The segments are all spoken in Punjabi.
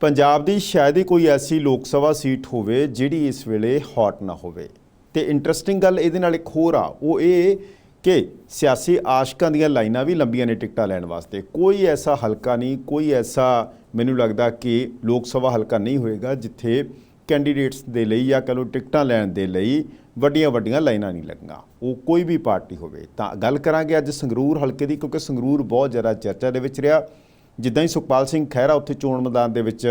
ਪੰਜਾਬ ਦੀ ਸ਼ਾਇਦ ਹੀ ਕੋਈ ਐਸੀ ਲੋਕ ਸਭਾ ਸੀਟ ਹੋਵੇ ਜਿਹੜੀ ਇਸ ਵੇਲੇ ਹੌਟ ਨਾ ਹੋਵੇ। ਤੇ ਇੰਟਰਸਟਿੰਗ ਗੱਲ ਇਹਦੇ ਨਾਲ ਇੱਕ ਹੋਰ ਆ, ਉਹ ਇਹ ਕਿ ਸਿਆਸੀ ਆਸ਼ਕਾਂ ਦੀਆਂ ਲਾਈਨਾਂ ਵੀ ਲੰਬੀਆਂ ਨੇ ਟਿਕਟਾਂ ਲੈਣ ਵਾਸਤੇ। ਕੋਈ ਐਸਾ ਹਲਕਾ ਨਹੀਂ, ਕੋਈ ਐਸਾ ਮੈਨੂੰ ਲੱਗਦਾ ਕਿ ਲੋਕ ਸਭਾ ਹਲਕਾ ਨਹੀਂ ਹੋਏਗਾ ਜਿੱਥੇ ਕੈਂਡੀਡੇਟਸ ਦੇ ਲਈ ਜਾਂ ਕਹ ਲਓ ਟਿਕਟਾਂ ਲੈਣ ਦੇ ਲਈ ਵੱਡੀਆਂ ਵੱਡੀਆਂ ਲਾਈਨਾਂ ਨਹੀਂ ਲੱਗੀਆਂ। ਉਹ ਕੋਈ ਵੀ ਪਾਰਟੀ ਹੋਵੇ। ਤਾਂ ਗੱਲ ਕਰਾਂਗੇ ਅੱਜ ਸੰਗਰੂਰ ਹਲਕੇ ਦੀ, ਕਿਉਂਕਿ ਸੰਗਰੂਰ ਬਹੁਤ ਜ਼ਿਆਦਾ ਚਰਚਾ ਦੇ ਵਿੱਚ ਰਿਹਾ। ਜਿੱਦਾਂ ਹੀ ਸੁਖਪਾਲ ਸਿੰਘ ਖਹਿਰਾ ਉੱਥੇ ਚੋਣ ਮੈਦਾਨ ਦੇ ਵਿੱਚ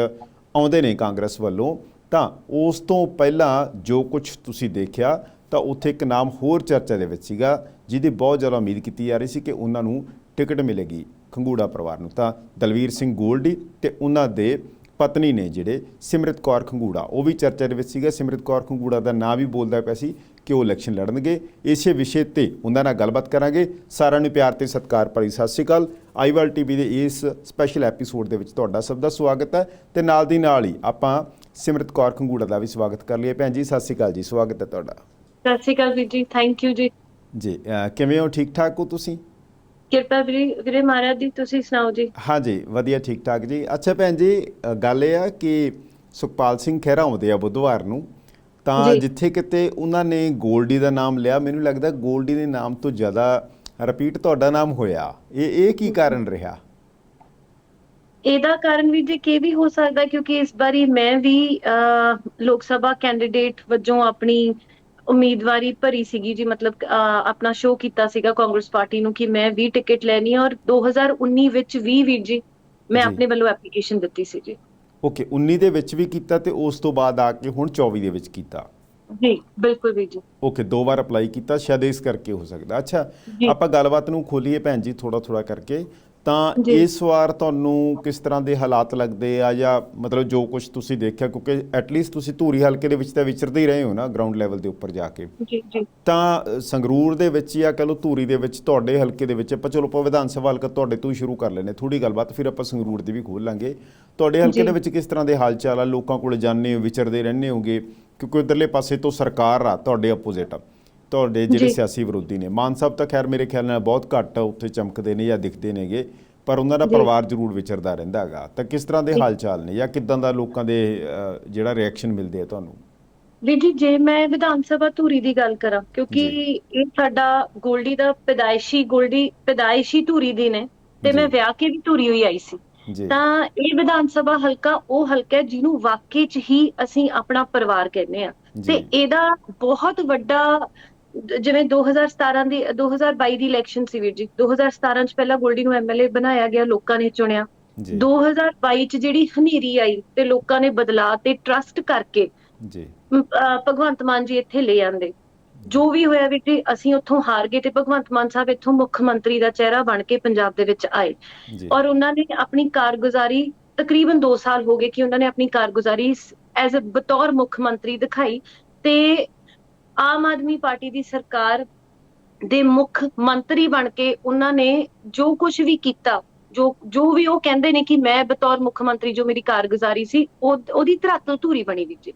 ਆਉਂਦੇ ਨੇ ਕਾਂਗਰਸ ਵੱਲੋਂ, ਤਾਂ ਉਸ ਤੋਂ ਪਹਿਲਾਂ ਜੋ ਕੁਝ ਤੁਸੀਂ ਦੇਖਿਆ, ਤਾਂ ਉੱਥੇ ਇੱਕ ਨਾਮ ਹੋਰ ਚਰਚਾ ਦੇ ਵਿੱਚ ਸੀਗਾ, ਜਿਹਦੀ ਬਹੁਤ ਜ਼ਿਆਦਾ ਉਮੀਦ ਕੀਤੀ ਜਾ ਰਹੀ ਸੀ ਕਿ ਉਹਨਾਂ ਨੂੰ ਟਿਕਟ ਮਿਲੇਗੀ ਖੰਗੂੜਾ ਪਰਿਵਾਰ ਨੂੰ। ਤਾਂ ਦਲਵੀਰ ਸਿੰਘ ਗੋਲਡੀ ਤੇ ਉਹਨਾਂ ਦੇ ਪਤਨੀ ਨੇ ਜਿਹੜੇ ਸਿਮਰਤ ਕੌਰ ਖੰਗੂੜਾ, ਉਹ ਵੀ ਚਰਚਾ ਦੇ ਵਿੱਚ ਸੀਗਾ। ਸਿਮਰਤ ਕੌਰ ਖੰਗੂੜਾ ਦਾ ਨਾਂ ਵੀ ਬੋਲਦਾ ਪਿਆ ਸੀ ਕਿ ਉਹ ਇਲੈਕਸ਼ਨ ਲੜਨਗੇ। ਇਸੇ ਵਿਸ਼ੇ ਤੇ ਉਹਨਾਂ ਨਾਲ ਗੱਲਬਾਤ ਕਰਾਂਗੇ। ਸਾਰਿਆਂ ਨੂੰ ਪਿਆਰ ਤੇ ਸਤਿਕਾਰ ਭਰੀ ਸਤਿ ਸ਼੍ਰੀ ਅਕਾਲ। ਆਈਵਲ ਟੀਵੀ ਦੇ ਇਸ ਸਪੈਸ਼ਲ ਐਪੀਸੋਡ ਦੇ ਵਿੱਚ ਤੁਹਾਡਾ ਸਭ ਦਾ ਸਵਾਗਤ ਹੈ ਤੇ ਨਾਲ ਦੀ ਨਾਲ ਹੀ ਆਪਾਂ ਸਿਮਰਤ ਕੌਰ ਖੰਗੂੜਾ ਦਾ ਵੀ ਸਵਾਗਤ ਕਰ ਲਈਏ। ਭੈਣ ਜੀ ਸਤਿ ਸ਼੍ਰੀ ਅਕਾਲ ਜੀ ਸਵਾਗਤ ਹੈ ਤੁਹਾਡਾ। ਸਤਿ ਸ਼੍ਰੀ ਅਕਾਲ ਵੀਰ ਜੀ ਥੈਂਕ ਯੂ ਜੀ। ਜੀ ਕਿਵੇਂ ਹੋ? ਠੀਕ ਠਾਕ ਹੋ ਤੁਸੀਂ? ਕਿਰਪਾ ਵੀਰੇ ਵੀਰੇ ਮਹਾਰਾਜ ਦੀ ਤੁਸੀਂ ਸੁਣਾਓ ਜੀ? ਹਾਂਜੀ ਵਧੀਆ ਠੀਕ ਠਾਕ ਜੀ। ਅੱਛਾ ਭੈਣ ਜੀ ਗੱਲ ਇਹ ਆ ਕਿ ਸੁਖਪਾਲ ਸਿੰਘ ਖਹਿਰਾ ਆਉਂਦੇ ਆ ਬੁੱਧਵਾਰ ਨੂੰ ਤਾਂ ਜੀ। ਜਿੱਥੇ ਕਿਤੇ ਉਹਨਾਂ ਨੇ ਗੋਲਡੀ ਦਾ ਨਾਮ ਲਿਆ ਮੈਨੂੰ ਲੱਗਦਾ ਗੋਲਡੀ ਦੇ ਨਾਮ ਤੋਂ ਜ਼ਿਆਦਾ ਰਿਪੀਟ ਤੁਹਾਡਾ ਨਾਮ ਹੋਇਆ। ਇਹ ਇਹ ਕੀ ਕਾਰਨ ਰਿਹਾ? ਇਹਦਾ ਕਾਰਨ ਵੀ ਜੇ ਕੀ ਵੀ ਹੋ ਸਕਦਾ ਕਿਉਂਕਿ ਇਸ ਵਾਰੀ ਮੈਂ ਵੀ ਲੋਕ ਸਭਾ ਕੈਂਡੀਡੇਟ ਵਜੋਂ ਆਪਣੀ ਉਮੀਦਵਾਰੀ ਭਰੀ ਸੀਗੀ ਜੀ ਮਤਲਬ ਆਪਣਾ ਸ਼ੋਅ ਕੀਤਾ ਸੀਗਾ ਕਾਂਗਰਸ ਪਾਰਟੀ ਨੂੰ ਕਿ ਮੈਂ ਵੀ ਟਿਕਟ ਲੈਣੀ ਔਰ 2019 ਵਿੱਚ ਵੀ ਵੀਰ ਜੀ ਮੈਂ। ਆਪਣੇ ਵੱਲੋਂ ਐਪਲੀਕੇਸ਼ਨ ਦਿੱਤੀ ਸੀ ਜੀ। ਓਕੇ 19 ਦੇ ਵਿੱਚ ਵੀ ਕੀਤਾ ਤੇ ਉਸ ਤੋਂ ਬਾਅਦ ਆ ਕੇ ਹੁਣ 24 ਦੇ ਵਿੱਚ ਕੀਤਾ। ਜੀ ਬਿਲਕੁਲ ਵੀਰ ਜੀ। ਓਕੇ ਦੋ ਵਾਰ ਅਪਲਾਈ ਕੀਤਾ ਸ਼ਾਇਦ ਇਸ ਕਰਕੇ ਹੋ ਸਕਦਾ। ਅੱਛਾ। ਆਪਾਂ ਗੱਲਬਾਤ ਨੂੰ ਖੋਲੀਏ ਭੈਣ ਜੀ ਥੋੜਾ ਥੋੜਾ ਕਰਕੇ। ਤਾਂ। ਇਸ ਵਾਰ ਤੁਹਾਨੂੰ ਕਿਸ ਤਰ੍ਹਾਂ ਦੇ ਹਾਲਾਤ ਲੱਗਦੇ ਆ ਜਾਂ ਮਤਲਬ ਜੋ ਕੁਝ ਤੁਸੀਂ ਦੇਖਿਆ ਕਿਉਂਕਿ ਐਟਲੀਸਟ ਤੁਸੀਂ ਧੂਰੀ ਹਲਕੇ ਦੇ ਵਿੱਚ ਤਾਂ ਵਿਚਰਦੇ ਹੀ ਰਹੇ ਹੋ ਨਾ ਗਰਾਊਂਡ ਲੈਵਲ ਦੇ ਉੱਪਰ ਜਾ ਕੇ। ਜੀ ਜੀ। ਤਾਂ ਸੰਗਰੂਰ ਦੇ ਵਿੱਚ ਜਾਂ ਕਹ ਲਓ ਧੂਰੀ ਦੇ ਵਿੱਚ ਤੁਹਾਡੇ ਹਲਕੇ ਦੇ ਵਿੱਚ ਆਪਾਂ ਚਲੋ ਆਪਾਂ ਵਿਧਾਨ ਸਭਾ ਹਲਕਾ ਤੁਹਾਡੇ ਤੋਂ ਹੀ ਸ਼ੁਰੂ ਕਰ ਲੈਨੇ ਥੋੜੀ ਗੱਲਬਾਤ ਫਿਰ ਆਪਾਂ ਸੰਗਰੂਰ ਦੀ ਵੀ ਖੋਲ ਲਾਂਗੇ। ਤੁਹਾਡੇ ਹਲਕੇ। ਦੇ ਵਿੱਚ ਕਿਸ ਤਰ੍ਹਾਂ ਦੇ ਹਾਲ ਚਾਲ ਆ? ਲੋਕਾਂ ਕੋਲ ਜਾਂਦੇ ਹੋ ਵਿਚਰਦੇ ਰਹਿੰਦੇ ਹੋਗੇ? ਕਿਉਂਕਿ ਉਧਰਲੇ ਪਾਸੇ ਤੋਂ ਸਰਕਾਰ ਆ ਤੁਹਾਡੇ ਆਪੋਜ਼ਿਟ ਤੁਹਾਡੇ ਜਿਹੜੇ। ਸਿਆਸੀ ਵਿਰੋਧੀ ਨੇ ਮਾਨ ਸਾਹਿਬ ਤਾਂ ਖੈਰ ਮੇਰੇ ਖਿਆਲ ਨਾਲ ਬਹੁਤ ਘੱਟ ਉੱਥੇ ਚਮਕਦੇ ਨੇ ਜਾਂ ਦਿਖਦੇ ਨੇਗੇ ਪਰ ਉਹਨਾਂ ਦਾ। ਪਰਿਵਾਰ ਜ਼ਰੂਰ ਵਿਚਰਦਾ ਰਹਿੰਦਾ ਹੈਗਾ ਤਾਂ ਕਿਸ ਤਰ੍ਹਾਂ ਦੇ ਜੀ। ਹਾਲ ਚਾਲ ਨੇ ਜਾਂ ਕਿਦਾਂ ਦਾ ਲੋਕਾਂ ਦੇ ਜਿਹੜਾ ਰਿਐਕਸ਼ਨ ਮਿਲਦੇ ਆ ਤੁਹਾਨੂੰ ਵੀਰ ਜੀ ਜੇ ਮੈਂ ਵਿਧਾਨ ਸਭਾ ਧੂਰੀ ਦੀ ਗੱਲ ਕਰਾਂ ਕਿਉਂਕਿ। ਇਹ ਸਾਡਾ ਗੋਲਡੀ ਦਾ ਪੈਦਾਇਸ਼ੀ ਗੋਲਡੀ ਪੈਦਾਇਸ਼ੀ ਧੂਰੀ ਦੀ ਨੇ ਤੇ ਮੈਂ। ਵਿਆਹ ਕੇ ਵੀ ਧੂਰੀ ਹੋਈ ਆਈ ਸੀ ਤਾਂ ਇਹ ਵਿਧਾਨ ਸਭਾ ਹਲਕਾ ਉਹ ਹਲਕਾ ਹੈ ਜਿਹਨੂੰ ਵਾਕਈ ਚ ਹੀ ਅਸੀਂ ਆਪਣਾ ਪਰਿਵਾਰ ਕਹਿੰਦੇ ਆ। ਤੇ ਇਹਦਾ ਬਹੁਤ ਵੱਡਾ ਜਿਵੇਂ 2017 ਦੀ 2022 ਦੀ ਇਲੈਕਸ਼ਨ ਸੀ ਵੀਰ ਜੀ। 2017 ਚ ਪਹਿਲਾਂ ਗੋਲਡੀ ਨੂੰ ਐਮਐਲਏ ਬਣਾਇਆ ਗਿਆ ਲੋਕਾਂ ਨੇ ਚੁਣਿਆ। ਜੀ। 2022 ਚ ਜਿਹੜੀ ਹਨੇਰੀ ਆਈ ਤੇ ਲੋਕਾਂ ਨੇ ਬਦਲਾ ਤੇ ਟਰਸਟ ਕਰਕੇ ਜੀ। ਭਗਵੰਤ ਮਾਨ ਜੀ ਇੱਥੇ ਲੈ ਆਂਦੇ। ਜੋ ਵੀ ਹੋਇਆ ਵੀ ਜੀ ਅਸੀਂ ਉੱਥੋਂ ਹਾਰ ਗਏ ਤੇ ਭਗਵੰਤ ਮਾਨ ਸਾਹਿਬ ਇੱਥੋਂ ਮੁੱਖ ਮੰਤਰੀ ਦਾ ਚਿਹਰਾ ਬਣ ਕੇ ਪੰਜਾਬ ਦੇ ਵਿੱਚ ਆਏ। ਔਰ ਉਹਨਾਂ ਨੇ ਆਪਣੀ ਕਾਰਗੁਜ਼ਾਰੀ ਤਕਰੀਬਨ 2 ਸਾਲ ਹੋ ਗਏ ਕਿ ਉਹਨਾਂ ਨੇ ਆਪਣੀ ਕਾਰਗੁਜ਼ਾਰੀ ਐਜ਼ ਅ ਬਤੌਰ ਮੁੱਖ ਮੰਤਰੀ ਦਿਖਾਈ ਤੇ ਆਮ ਆਦਮੀ ਪਾਰਟੀ ਦੀ ਸਰਕਾਰ ਦੇ ਮੁੱਖ ਮੰਤਰੀ ਬਣ ਕੇ ਉਹਨਾਂ ਨੇ ਜੋ ਕੁਝ ਵੀ ਕੀਤਾ ਜੋ ਜੋ ਵੀ ਉਹ ਕਹਿੰਦੇ ਨੇ ਕਿ ਮੈਂ ਬਤੌਰ ਮੁੱਖ ਮੰਤਰੀ ਜੋ ਮੇਰੀ ਕਾਰਗੁਜ਼ਾਰੀ ਸੀ ਉਹ ਉਹਦੀ ਧਰਾਤਲ ਧੂਰੀ ਬਣੀ ਵੀ ਜੀ।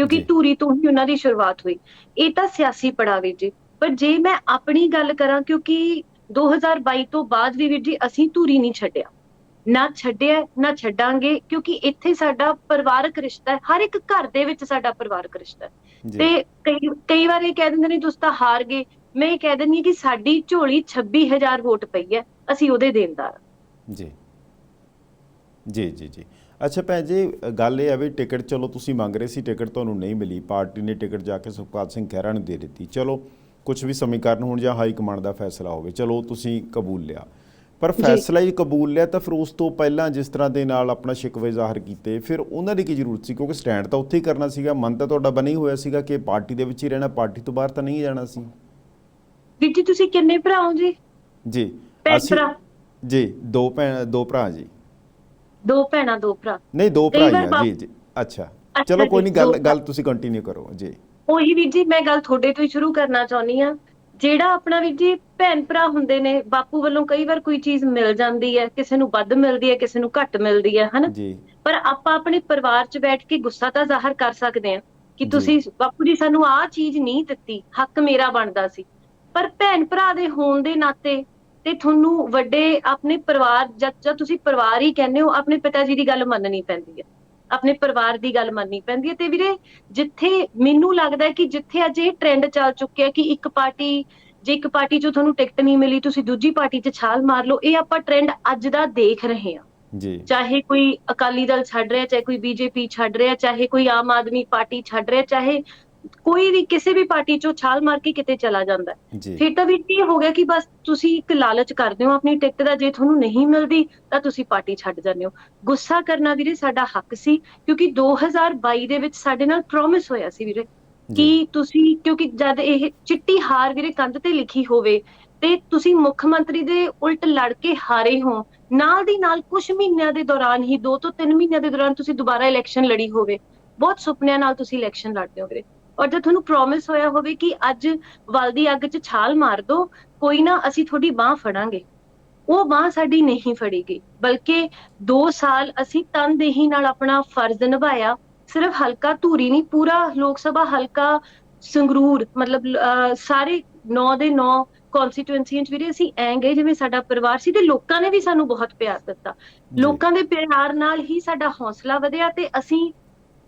ਕਿਉਂਕਿ। ਧੂਰੀ ਤੋਂ ਹੀ ਉਹਨਾਂ ਦੀ ਸ਼ੁਰੂਆਤ ਹੋਈ। ਇਹ ਤਾਂ ਸਿਆਸੀ ਪੜਾਵੇ ਜੀ। ਪਰ ਜੇ ਮੈਂ ਆਪਣੀ ਗੱਲ ਕਰਾਂ ਕਿਉਂਕਿ 2022 ਤੋਂ ਬਾਅਦ ਵੀ ਵੀਰ ਜੀ ਅਸੀਂ ਧੂਰੀ ਨਹੀਂ ਛੱਡਿਆ। ਨਾ ਛੱਡਿਆ ਨਾ ਛੱਡਾਂਗੇ ਕਿਉਂਕਿ ਇੱਥੇ ਸਾਡਾ ਪਰਿਵਾਰਕ ਰਿਸ਼ਤਾ ਹੈ। ਹਰ ਇੱਕ ਘਰ ਦੇ ਵਿੱਚ ਸਾਡਾ ਪਰਿਵਾਰਕ ਰਿਸ਼ਤਾ ਹੈ। ਤੇ ਕਈ ਕਈ ਵਾਰ ਇਹ ਕਹਿ ਦਿੰਦੇ ਨੇ ਤੁਸੀਂ ਤਾਂ ਹਾਰ ਗਏ ਮੈਂ ਇਹ ਕਹਿ ਦਿੰਦੀ ਹਾਂ ਕਿ ਸਾਡੀ ਝੋਲੀ 26000 ਵੋਟ ਪਈ ਹੈ। ਅਸੀਂ ਉਹਦੇ ਦੇਣਦਾਰ। ਜੀ। ਜੀ ਜੀ ਜੀ। ਅੱਛਾ ਭੈਣ ਜੀ ਗੱਲ ਇਹ ਹੈ ਵੀ ਟਿਕਟ ਚਲੋ ਤੁਸੀਂ ਮੰਗ ਰਹੇ ਸੀ ਟਿਕਟ ਤੁਹਾਨੂੰ ਨਹੀਂ ਮਿਲੀ ਪਾਰਟੀ ਨੇ ਟਿਕਟ ਜਾ ਕੇ ਸੁਖਪਾਲ ਸਿੰਘ ਖਹਿਰਾ ਨੂੰ ਦੇ ਦਿੱਤੀ। ਚਲੋ ਕੁਝ ਵੀ ਸਮੀਕਰਨ ਹੋਣ ਜਾਂ ਹਾਈ ਕਮਾਂਡ ਦਾ ਫੈਸਲਾ ਹੋਵੇ ਚਲੋ ਤੁਸੀਂ ਕਬੂਲ ਲਿਆ। ਪਰ। ਫੈਸਲਾ ਹੀ ਕਬੂਲ ਲਿਆ ਤਾਂ ਫਿਰ ਉਸ ਤੋਂ ਪਹਿਲਾਂ ਜਿਸ ਤਰ੍ਹਾਂ ਦੇ ਨਾਲ ਆਪਣਾ ਸ਼ਿਕਵੇ ਜ਼ਾਹਰ ਕੀਤੇ ਫਿਰ ਉਹਨਾਂ ਦੀ ਕੀ ਜ਼ਰੂਰਤ ਸੀ? ਕਿਉਂਕਿ ਸਟੈਂਡ ਤਾਂ ਉੱਥੇ ਹੀ ਕਰਨਾ ਸੀਗਾ ਮਨ ਤਾਂ ਤੁਹਾਡਾ ਬਣੀ ਹੋਇਆ ਸੀਗਾ ਕਿ ਪਾਰਟੀ ਦੇ ਵਿੱਚ ਹੀ ਰਹਿਣਾ ਪਾਰਟੀ ਤੋਂ ਬਾਹਰ ਤਾਂ ਨਹੀਂ ਜਾਣਾ ਸੀ। ਵੀਰ ਜੀ ਤੁਸੀਂ ਕਿੰਨੇ ਭਰਾ ਹੋ ਜੀ? ਜੀ ਅਸੀਂ- ਜੀ ਦੋ ਭੈਣ ਦੋ ਭਰਾ ਜੀ। ਦੋ ਭੈਣਾਂ ਦੋ ਭਰਾ। ਨਹੀਂ ਦੋ ਕਈ ਭਰਾ ਹੀ ਵਾਰ ਆ ਜੀ ਜੀ। ਅੱਛਾ। ਚਲੋ ਕੋਈ ਨਹੀਂ ਗੱਲ ਦੋ- ਗੱਲ ਤੁਸੀਂ ਕੰਟੀਨਿਊ ਕਰੋ ਜੀ। ਉਹੀ ਵੀਰ ਜੀ ਮੈਂ ਗੱਲ ਤੁਹਾਡੇ ਤੋਂ ਹੀ ਸ਼ੁਰੂ ਕਰਨਾ ਚਾਹੁੰਦੀ ਆ ਜਿਹੜਾ ਆਪਣਾ ਵੀਰ ਜੀ ਭੈਣ ਭਰਾ ਹੁੰਦੇ ਨੇ ਬਾਪੂ ਵੱਲੋਂ ਕਈ ਵਾਰ ਕੋਈ ਚੀਜ਼ ਮਿਲ ਜਾਂਦੀ ਹੈ ਕਿਸੇ ਨੂੰ ਵੱਧ ਮਿਲਦੀ ਹੈ ਕਿਸੇ ਨੂੰ ਘੱਟ ਮਿਲਦੀ ਹੈ ਹਨਾ? ਜੀ। ਪਰ ਆਪਾਂ ਆਪਣੇ ਪਰਿਵਾਰ 'ਚ ਬੈਠ ਕੇ ਗੁੱਸਾ ਤਾਂ ਜ਼ਾਹਰ ਕਰ ਸਕਦੇ ਹਾਂ ਕਿ ਜੀ। ਤੁਸੀਂ ਬਾਪੂ ਜੀ ਸਾਨੂੰ ਆਹ ਚੀਜ਼ ਨਹੀਂ ਦਿੱਤੀ ਹੱਕ ਮੇਰਾ ਬਣਦਾ ਸੀ। ਪਰ ਭੈਣ ਭਰਾ ਦੇ ਹੋਣ ਦੇ ਨਾਤੇ ਤੇ ਤੁਹਾਨੂੰ ਵੱਡੇ ਆਪਣੇ ਪਰਿਵਾਰ ਜਦ ਜਦ ਤੁਸੀਂ ਪਰਿਵਾਰ ਹੀ ਕਹਿੰਦੇ ਹੋ ਆਪਣੇ ਪਿਤਾ ਜੀ ਦੀ ਗੱਲ ਮੰਨਣੀ ਪੈਂਦੀ ਹੈ। ਆਪਣੇ ਪਰਿਵਾਰ ਦੀ ਗੱਲ ਮੰਨਣੀ ਪੈਂਦੀ ਹੈ। ਤੇ ਵੀਰੇ ਜਿੱਥੇ ਮੈਨੂੰ ਲੱਗਦਾ ਹੈ ਕਿ ਜਿੱਥੇ ਅੱਜ ਇਹ ਟ੍ਰੈਂਡ ਚੱਲ ਚੁੱਕਿਆ ਕਿ ਇੱਕ ਪਾਰਟੀ ਜੇ ਇੱਕ ਪਾਰਟੀ 'ਚੋਂ ਤੁਹਾਨੂੰ ਟਿਕਟ ਨਹੀਂ ਮਿਲੀ ਤੁਸੀਂ ਦੂਜੀ ਪਾਰਟੀ 'ਚ ਛਾਲ ਮਾਰ ਲਓ ਇਹ ਆਪਾਂ ਟ੍ਰੈਂਡ ਅੱਜ ਦਾ ਦੇਖ ਰਹੇ ਹਾਂ। ਜੀ। ਚਾਹੇ ਕੋਈ ਅਕਾਲੀ ਦਲ ਛੱਡ ਰਿਹਾ ਚਾਹੇ ਕੋਈ ਬੀਜੇਪੀ ਛੱਡ ਰਿਹਾ ਚਾਹੇ ਕੋਈ ਆਮ ਆਦਮੀ ਪਾਰਟੀ ਛੱਡ ਰਿਹਾ ਚਾਹੇ ਕੋਈ ਵੀ ਕਿਸੇ ਵੀ ਪਾਰਟੀ 'ਚੋਂ ਛਾਲ ਮਾਰ ਕੇ ਕਿਤੇ ਚਲਾ ਜਾਂਦਾ ਫਿਰ ਤਾਂ ਵੀ ਇਹ ਹੋ ਗਿਆ ਕਿ ਬਸ ਤੁਸੀਂ ਇੱਕ ਲਾਲਚ ਕਰਦੇ ਹੋ ਆਪਣੀ ਟਿਕਟ ਦਾ ਜੇ ਤੁਹਾਨੂੰ ਨਹੀਂ ਮਿਲਦੀ ਤਾਂ ਤੁਸੀਂ ਪਾਰਟੀ ਛੱਡ ਜਾਂਦੇ ਹੋ। ਗੁੱਸਾ ਕਰਨਾ ਵੀਰੇ ਸਾਡਾ ਹੱਕ ਸੀ ਕਿਉਂਕਿ 2022 ਦੇ ਵਿੱਚ ਸਾਡੇ ਨਾਲ ਪ੍ਰੋਮਿਸ ਹੋਇਆ ਸੀ ਵੀਰੇ ਕਿ ਤੁਸੀਂ ਕਿਉਂਕਿ ਜਦ ਇਹ ਚਿੱਟੀ ਹਾਰ ਵੀਰੇ ਕੰਧ ਤੇ ਲਿਖੀ ਹੋਵੇ ਤੇ ਤੁਸੀਂ ਮੁੱਖ ਮੰਤਰੀ ਦੇ ਉਲਟ ਲੜ ਕੇ ਹਾਰੇ ਹੋ ਨਾਲ ਦੀ ਨਾਲ ਕੁਝ ਮਹੀਨਿਆਂ ਦੇ ਦੌਰਾਨ ਹੀ 2 ਤੋਂ 3 ਮਹੀਨਿਆਂ ਦੇ ਦੌਰਾਨ ਤੁਸੀਂ ਦੁਬਾਰਾ ਇਲੈਕਸ਼ਨ ਲੜੀ ਹੋਵੇ। ਬਹੁਤ ਸੁਪਨਿਆਂ ਨਾਲ ਤੁਸੀਂ ਇਲੈਕਸ਼ਨ ਲੜਦੇ ਹੋ ਵੀਰੇ। ਔਰ ਜੇ ਤੁਹਾਨੂੰ ਪ੍ਰੋਮਿਸ ਹੋਇਆ ਹੋਵੇ ਕਿ ਅੱਜ ਬਲਦੀ ਅੱਗ 'ਚ ਛਾਲ ਮਾਰ ਦੋ ਕੋਈ ਨਾ ਅਸੀਂ ਤੁਹਾਡੀ ਬਾਹ ਫੜਾਂਗੇ। ਉਹ ਬਾਹ ਸਾਡੀ ਨਹੀਂ ਫੜੀ ਗਈ ਬਲਕਿ 2 ਸਾਲ ਅਸੀਂ ਤਨਦੇਹੀ ਨਾਲ ਆਪਣਾ ਫਰਜ਼ ਨਿਭਾਇਆ। ਸਿਰਫ ਹਲਕਾ ਧੂਰੀ ਨਹੀਂ ਪੂਰਾ ਲੋਕ ਸਭਾ ਹਲਕਾ ਸੰਗਰੂਰ ਮਤਲਬ ਸਾਰੇ 9 ਦੇ 9 ਕਨਸਟੀਟੂਐਂਸੀਆਂ 'ਚ ਵੀਰੇ ਅਸੀਂ ਐਂ ਗਏ ਜਿਵੇਂ ਸਾਡਾ ਪਰਿਵਾਰ ਸੀ ਤੇ ਲੋਕਾਂ ਨੇ ਵੀ ਸਾਨੂੰ ਬਹੁਤ ਪਿਆਰ ਦਿੱਤਾ। ਲੋਕਾਂ ਦੇ ਪਿਆਰ ਨਾਲ ਹੀ ਸਾਡਾ ਹੌਸਲਾ ਵਧਿਆ ਤੇ ਅਸੀਂ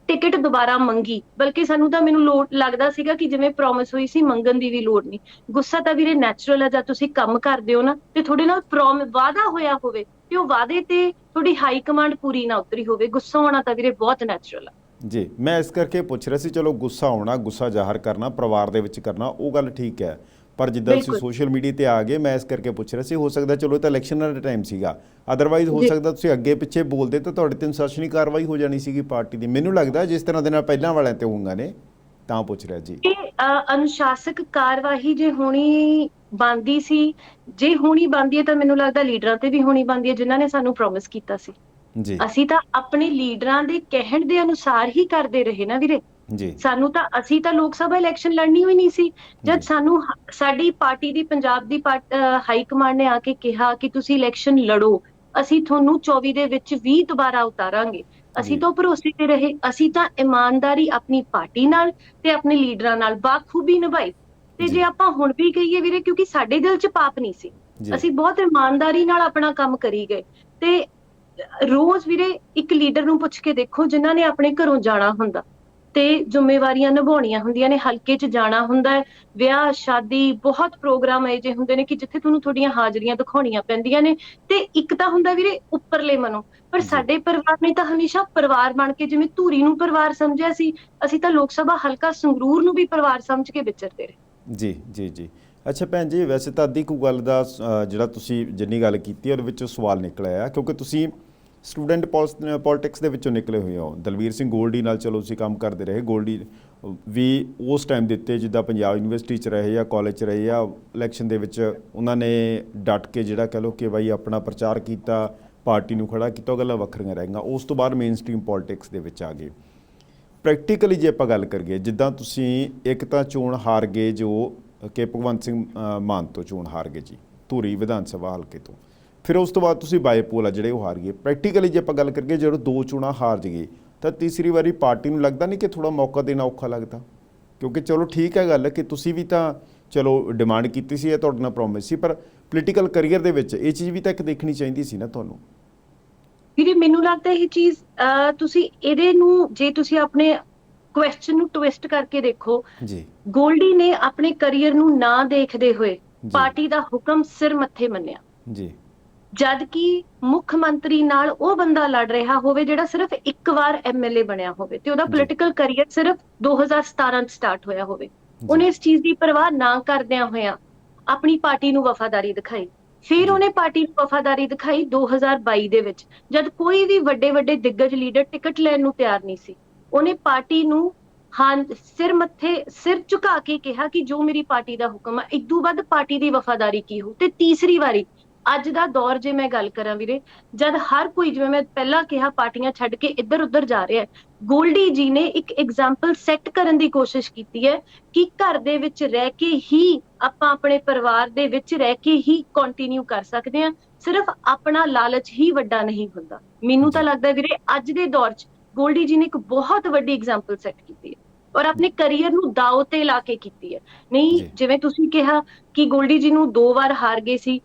ਟਿਕਟ ਦੁਬਾਰਾ ਮੰਗੀ। ਬਲਕਿ ਸਾਨੂੰ ਤਾਂ ਮੈਨੂੰ ਲੋੜ, ਲੱਗਦਾ ਸੀਗਾ ਕਿ ਜਿਵੇਂ ਪ੍ਰੋਮਿਸ ਹੋਈ ਸੀ, ਮੰਗਣ ਦੀ ਵੀ ਲੋੜ ਨਹੀਂ। ਗੁੱਸਾ ਤਾਂ ਵੀਰੇ ਨੈਚੁਰਲ ਹੈ ਜਦ ਤੁਸੀਂ ਕੰਮ ਕਰਦੇ ਹੋ ਨਾ, ਤੇ ਤੁਹਾਡੇ ਨਾਲ ਪ੍ਰੋਮ ਵਾਅਦਾ ਹੋਇਆ ਹੋਵੇ, ਤੇ ਉਹ ਵਾਅਦੇ ਤੇ ਤੁਹਾਡੀ ਹਾਈ ਕਮਾਂਡ ਪੂਰੀ ਨਾ ਉਤਰੀ ਹੋਵੇ। ਗੁੱਸਾ ਹੋਣਾ ਤਾਂ ਵੀਰੇ ਬਹੁਤ ਨੈਚੁਰਲ ਹੈ ਜੀ, ਮੈਂ ਇਸ ਕਰਕੇ ਪੁੱਛ ਰਿਹਾ ਸੀ, ਚਲੋ ਗੁੱਸਾ ਆਉਣਾ, ਗੁੱਸਾ ਜ਼ਾਹਰ ਕਰਨਾ, ਪਰਿਵਾਰ ਦੇ ਵਿੱਚ ਕਰਨਾ, ਉਹ ਗੱਲ ਠੀਕ ਹੈ। ਪਰ ਜਿੱਦਾਂ ਤੁਸੀਂ। ਸੋਸ਼ਲ ਮੀਡੀਆ ਤੇ ਆ ਗਏ ਮੈਂ ਇਸ ਕਰਕੇ ਪੁੱਛ ਰਿਹਾ ਸੀ ਹੋ ਸਕਦਾ ਚਲੋ ਇਹ ਤਾਂ ਇਲੈਕਸ਼ਨ ਦਾ ਟਾਈਮ ਸੀਗਾ। ਅਦਰਵਾਈਜ਼ ਹੋ। ਸਕਦਾ ਤੁਸੀਂ ਅੱਗੇ ਪਿੱਛੇ ਬੋਲਦੇ ਤਾਂ ਤੁਹਾਡੇ ਤੇ ਅਨੁਸ਼ਾਸਨੀ ਕਾਰਵਾਈ ਹੋ ਜਾਣੀ ਸੀਗੀ ਪਾਰਟੀ ਦੀ। ਮੈਨੂੰ ਲੱਗਦਾ ਜਿਸ ਤਰ੍ਹਾਂ ਦੇ ਨਾਲ ਪਹਿਲਾਂ ਵਾਲਿਆਂ ਤੇ ਹੋਊਗਾ ਨੇ ਤਾਂ ਪੁੱਛ ਰਿਹਾ ਜੀ। ਅਨੁਸ਼ਾਸਕ ਕਾਰਵਾਈ ਜੇ ਹੋਣੀ ਬੰਦੀ ਸੀ ਜੇ ਹੋਣੀ ਬੰਦੀ ਹੈ ਤਾਂ ਮੈਨੂੰ ਲੱਗਦਾ ਲੀਡਰਾਂ ਤੇ ਵੀ ਹੋਣੀ ਬੰਦੀ ਹੈ ਜਿਨ੍ਹਾਂ ਨੇ ਸਾਨੂੰ ਪ੍ਰੋਮਿਸ ਕੀਤਾ ਸੀ। ਜੀ। ਅਸੀਂ ਤਾਂ ਆਪਣੇ ਲੀਡਰਾਂ ਦੇ ਕਹਿਣ ਦੇ ਅਨੁਸਾਰ ਹੀ ਕਰਦੇ ਰਹੇ ਨਾ ਵੀਰੇ। ਜੀ। ਸਾਨੂੰ ਤਾਂ ਅਸੀਂ ਤਾਂ ਲੋਕ ਸਭਾ ਇਲੈਕਸ਼ਨ ਲੜਨੀ ਹੋਈ ਨਹੀਂ ਸੀ। ਜਦ। ਸਾਨੂੰ ਹ- ਸਾਡੀ ਪਾਰਟੀ ਦੀ ਪੰਜਾਬ ਦੀ ਪਾਰਟ- ਹਾਈ ਕਮਾਂਡ ਨੇ ਆ ਕੇ ਕਿਹਾ ਕਿ ਤੁਸੀਂ ਇਲੈਕਸ਼ਨ ਲੜੋ। ਅਸੀਂ ਤੁਹਾਨੂੰ 24 ਦੇ ਵਿੱਚ ਵੀ ਦੁਬਾਰਾ ਉਤਾਰਾਂਗੇ। ਅਸੀਂ। ਤਾਂ ਭਰੋਸੇ ਤੇ ਰਹੇ। ਅਸੀਂ ਤਾਂ ਇਮਾਨਦਾਰੀ ਆਪਣੀ ਪਾਰਟੀ ਨਾਲ ਤੇ ਆਪਣੇ ਲੀਡਰਾਂ ਨਾਲ ਬਾਖੂਬੀ ਨਿਭਾਈ। ਤੇ ਜੀ। ਜੇ ਆਪਾਂ ਹੁਣ ਵੀ ਕਹੀਏ ਵੀਰੇ ਕਿਉਂਕਿ ਸਾਡੇ ਦਿਲ 'ਚ ਪਾਪ ਨਹੀਂ ਸੀ। ਜੀ। ਅਸੀਂ ਬਹੁਤ ਇਮਾਨਦਾਰੀ ਨਾਲ ਆਪਣਾ ਕੰਮ ਕਰੀ ਗਏ। ਤੇ ਰੋਜ਼ ਵੀਰੇ ਇੱਕ ਲੀਡਰ ਨੂੰ ਪੁੱਛ ਕੇ ਦੇਖੋ ਜਿਨ੍ਹਾਂ ਨੇ ਆਪਣੇ ਘਰੋਂ ਜਾਣਾ ਹੁੰਦਾ। ਤੇ ਜ਼ਿੰਮੇਵਾਰੀਆਂ ਨਿਭਾਉਣੀਆਂ ਹੁੰਦੀਆਂ ਨੇ ਹਲਕੇ 'ਚ ਜਾਣਾ ਹੁੰਦਾ ਹੈ ਵਿਆਹ ਸ਼ਾਦੀ ਬਹੁਤ ਪ੍ਰੋਗਰਾਮ ਇਹ ਜੇ ਹੁੰਦੇ ਨੇ ਕਿ ਜਿੱਥੇ ਤੁਹਾਨੂੰ ਤੁਹਾਡੀਆਂ ਹਾਜ਼ਰੀਆਂ ਦਿਖਾਉਣੀਆਂ ਪੈਂਦੀਆਂ ਨੇ ਤੇ ਇੱਕ ਤਾਂ ਹੁੰਦਾ ਵੀਰੇ ਉੱਪਰਲੇ ਮਨੋਂ ਪਰ। ਸਾਡੇ ਪਰਿਵਾਰ ਨੇ ਤਾਂ ਹਮੇਸ਼ਾ ਪਰਿਵਾਰ ਬਣ ਕੇ ਜਿਵੇਂ ਧੂਰੀ ਨੂੰ ਪਰਿਵਾਰ ਸਮਝਿਆ ਸੀ ਅਸੀਂ ਤਾਂ ਲੋਕ ਸਭਾ ਹਲਕਾ ਸੰਗਰੂਰ ਨੂੰ ਵੀ ਪਰਿਵਾਰ ਸਮਝ ਕੇ ਵਿਚਰਦੇ ਰਹੇ ਜੀ ਜੀ ਜੀ ਅੱਛਾ ਭੈਣ ਜੀ ਵੈਸੇ ਤਾਂ ਅੱਧੀ ਕੁ ਗੱਲ ਦਾ ਅ, ਜਿਹੜਾ ਤੁਸੀਂ ਜਿੰਨੀ ਗੱਲ ਕੀਤੀ ਉਹਦੇ ਵਿੱਚੋਂ ਸਵਾਲ ਨਿਕਲਿਆ ਆ ਕਿਉਂਕਿ ਤੁਸੀਂ ਸਟੂਡੈਂਟ ਪੋਲਿਟਿਕਸ ਦੇ ਵਿੱਚੋਂ ਨਿਕਲੇ ਹੋਏ ਹੋ ਦਲਵੀਰ ਸਿੰਘ ਗੋਲਡੀ ਨਾਲ ਚਲੋ ਅਸੀਂ ਕੰਮ ਕਰਦੇ ਰਹੇ। ਗੋਲਡੀ ਵੀ ਉਸ ਟਾਈਮ ਦੇ ਉੱਤੇ ਜਿੱਦਾਂ ਪੰਜਾਬ ਯੂਨੀਵਰਸਿਟੀ ਚ ਰਹੇ ਜਾਂ ਕਾਲਜ ਚ ਰਹੇ ਜਾਂ ਇਲੈਕਸ਼ਨ ਦੇ ਵਿੱਚ ਉਹਨਾਂ ਨੇ ਡਟ ਕੇ ਜਿਹੜਾ ਕਹ ਲਓ ਕਿ ਬਾਈ ਆਪਣਾ ਪ੍ਰਚਾਰ ਕੀਤਾ, ਪਾਰਟੀ ਨੂੰ ਖੜਾ ਕੀਤਾ, ਉਹ ਗੱਲਾਂ ਵੱਖਰੀਆਂ ਰਹਿ ਗਈਆਂ। ਉਸ ਤੋਂ ਬਾਅਦ ਮੇਨ ਸਟ੍ਰੀਮ ਪੋਲਿਟਿਕਸ ਦੇ ਵਿੱਚ ਆ ਗਏ। ਪ੍ਰੈਕਟੀਕਲੀ ਜੇ ਆਪਾਂ ਗੱਲ ਕਰੀਏ, ਜਿੱਦਾਂ ਤੁਸੀਂ ਇੱਕ ਤਾਂ ਚੋਣ ਹਾਰ ਗਏ ਜੋ ਕਿ ਭਗਵੰਤ ਸਿੰਘ ਮਾਨ ਤੋਂ ਚੋਣ ਹਾਰ ਗਏ ਜੀ, ਧੂਰੀ ਵਿਧਾਨ ਸਭਾ ਹਲਕੇ ਤੋਂ। ਫਿਰ ਉਸ ਤੋਂ ਬਾਅਦ ਤੁਸੀਂ ਬਾਈਪੋਲ ਆ ਜਿਹੜੇ ਉਹ ਹਾਰ ਗਏ। ਪ੍ਰੈਕਟੀਕਲੀ ਜੇ ਆਪਾਂ ਗੱਲ ਕਰੀਏ ਜਦੋਂ ਦੋ ਚੋਣਾਂ ਹਾਰ ਜਗੇ ਤਾਂ ਤੀਸਰੀ ਵਾਰੀ ਪਾਰਟੀ ਨੂੰ ਲੱਗਦਾ ਨਹੀਂ ਕਿ ਥੋੜਾ ਮੌਕਾ ਦੇਣਾ ਔਖਾ ਲੱਗਦਾ? ਕਿਉਂਕਿ ਚਲੋ ਠੀਕ ਹੈ ਗੱਲ ਕਿ ਤੁਸੀਂ ਵੀ ਤਾਂ ਚਲੋ ਡਿਮਾਂਡ ਕੀਤੀ ਸੀ ਇਹ ਤੁਹਾਡੇ ਨਾਲ ਪ੍ਰੋਮਿਸ ਸੀ ਪਰ ਪੋਲੀਟੀਕਲ ਕੈਰੀਅਰ ਦੇ ਵਿੱਚ ਇਹ ਚੀਜ਼ ਵੀ ਤਾਂ ਇੱਕ ਦੇਖਣੀ ਚਾਹੀਦੀ ਸੀ ਨਾ ਤੁਹਾਨੂੰ। ਵੀਰੇ ਮੈਨੂੰ ਲੱਗਦਾ ਇਹ ਚੀਜ਼ ਤੁਸੀਂ ਇਹਦੇ ਨੂੰ ਜੇ ਤੁਸੀਂ ਆਪਣੇ ਕੁਐਸਚਨ ਨੂੰ ਟਵਿਸਟ ਕਰਕੇ ਦੇਖੋ ਜੀ। ਗੋਲਡੀ ਨੇ ਆਪਣੇ ਕੈਰੀਅਰ ਨੂੰ ਨਾ ਦੇਖਦੇ ਹੋਏ। ਪਾਰਟੀ ਦਾ ਹੁਕਮ ਸਿਰ ਮੱਥੇ ਮੰਨਿਆ। ਜੀ। ਜਦ ਕਿ ਮੁੱਖ ਮੰਤਰੀ ਨਾਲ ਉਹ ਬੰਦਾ ਲੜ ਰਿਹਾ ਹੋਵੇ ਜਿਹੜਾ ਸਿਰਫ ਇੱਕ ਵਾਰ ਐਮਐਲਏ ਬਣਿਆ ਹੋਵੇ ਤੇ ਉਹਦਾ। ਪੋਲੀਟੀਕਲ ਕੈਰੀਅਰ ਸਿਰਫ 2017 ਚ ਸਟਾਰਟ ਹੋਇਆ ਹੋਵੇ। ਉਹਨੇ ਇਸ ਚੀਜ਼ ਦੀ ਪਰਵਾਹ ਨਾ ਕਰਦਿਆਂ ਹੋਇਆਂ ਆਪਣੀ ਪਾਰਟੀ ਨੂੰ ਵਫਾਦਾਰੀ ਦਿਖਾਈ। ਫਿਰ। ਉਹਨੇ ਪਾਰਟੀ ਨੂੰ ਵਫਾਦਾਰੀ ਦਿਖਾਈ 2022 ਦੇ ਵਿੱਚ ਜਦ ਕੋਈ ਵੀ ਵੱਡੇ ਵੱਡੇ ਦਿੱਗਜ ਲੀਡਰ ਟਿਕਟ ਲੈਣ ਨੂੰ ਤਿਆਰ ਨਹੀਂ ਸੀ। ਉਹਨੇ ਪਾਰਟੀ ਨੂੰ ਹਾਂ ਸਿਰ ਮੱਥੇ ਸਿਰ ਝੁਕਾ ਕੇ ਕਿਹਾ ਕਿ ਜੋ ਮੇਰੀ ਪਾਰਟੀ ਦਾ ਹੁਕਮ ਹੈ ਇਦੋਂ ਵੱਧ ਪਾਰਟੀ ਦੀ ਵਫਾਦਾਰੀ ਕੀ ਹੋ ਤੇ ਤੀਸਰੀ ਵਾਰੀ ਅੱਜ ਦਾ ਦੌਰ ਜੇ ਮੈਂ ਗੱਲ ਕਰਾਂ ਵੀਰੇ ਜਦ ਹਰ ਕੋਈ ਜਿਵੇਂ ਮੈਂ ਪਹਿਲਾਂ ਕਿਹਾ ਪਾਰਟੀਆਂ ਛੱਡ ਕੇ ਇੱਧਰ ਉੱਧਰ ਜਾ ਰਿਹਾ ਹੈ ਗੋਲਡੀ ਜੀ ਨੇ ਇੱਕ ਐਗਜ਼ਾਮਪਲ ਸੈੱਟ ਕਰਨ ਦੀ ਕੋਸ਼ਿਸ਼ ਕੀਤੀ ਹੈ ਕਿ ਘਰ ਦੇ ਵਿੱਚ ਰਹਿ ਕੇ ਹੀ ਆਪਾਂ ਆਪਣੇ ਪਰਿਵਾਰ ਦੇ ਵਿੱਚ ਰਹਿ ਕੇ ਹੀ ਕੰਟੀਨਿਊ ਕਰ ਸਕਦੇ ਹਾਂ ਸਿਰਫ ਆਪਣਾ ਲਾਲਚ ਹੀ ਵੱਡਾ ਨਹੀਂ ਹੁੰਦਾ ਮੈਨੂੰ ਤਾਂ। ਲੱਗਦਾ ਵੀਰੇ ਅੱਜ ਦੇ ਦੌਰ 'ਚ ਗੋਲਡੀ ਜੀ ਨੇ ਇੱਕ ਬਹੁਤ ਵੱਡੀ ਐਗਜ਼ਾਮਪਲ ਸੈੱਟ ਕੀਤੀ ਹੈ ਔਰ ਆਪਣੇ ਕੈਰੀਅਰ ਨੂੰ ਦਾਅ ਤੇ ਲਾ ਕੇ ਕੀਤੀ ਹੈ ਨਹੀਂ। ਜਿਵੇਂ ਤੁਸੀਂ ਕਿਹਾ ਕਿ ਗੋਲਡੀ ਜੀ ਨੂੰ ਦੋ ਵਾਰ ਹਾਰ ਗਏ ਸੀ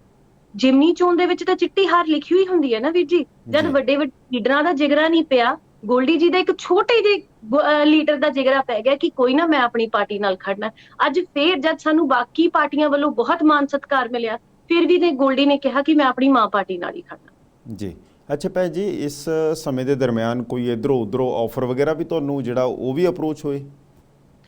ਜਿਮਨੀ ਚੋਣ ਦੇ ਵਿੱਚ ਤਾਂ ਚਿੱਟੀ ਹਾਰ ਲਿਖੀ ਹੋਈ ਹੁੰਦੀ ਹੈ ਨਾ ਵੀਰ ਜੀ? ਜਦ। ਵੱਡੇ ਵੱਡੇ ਲੀਡਰਾਂ ਦਾ ਜਿਗਰਾ ਨਹੀਂ ਪਿਆ ਗੋਲਡੀ ਜੀ ਦਾ ਇੱਕ ਛੋਟੇ ਜਿਹੇ ਲੀਡਰ ਦਾ ਜਿਗਰਾ ਪੈ ਗਿਆ ਕਿ ਕੋਈ ਨਾ ਮੈਂ ਆਪਣੀ ਪਾਰਟੀ ਨਾਲ ਖੜਨਾ। ਅੱਜ ਫੇਰ ਜਦ ਸਾਨੂੰ ਬਾਕੀ ਪਾਰਟੀਆਂ ਵੱਲੋਂ ਬਹੁਤ ਮਾਨ ਸਤਿਕਾਰ ਮਿਲਿਆ ਫਿਰ ਵੀ ਤੇ ਗੋਲਡੀ ਨੇ ਕਿਹਾ ਕਿ ਮੈਂ ਆਪਣੀ ਮਾਂ ਪਾਰਟੀ ਨਾਲ ਹੀ ਖੜਨਾ। ਜੀ। ਅੱਛਾ ਭੈਣ ਜੀ ਇਸ ਸਮੇਂ ਦੇ ਦਰਮਿਆਨ ਕੋਈ ਇਧਰੋਂ ਉਧਰੋਂ ਆਫਰ ਵਗੈਰਾ ਵੀ ਤੁਹਾਨੂੰ ਜਿਹੜਾ ਉਹ ਵੀ ਅਪਰੋਚ ਹੋਏ?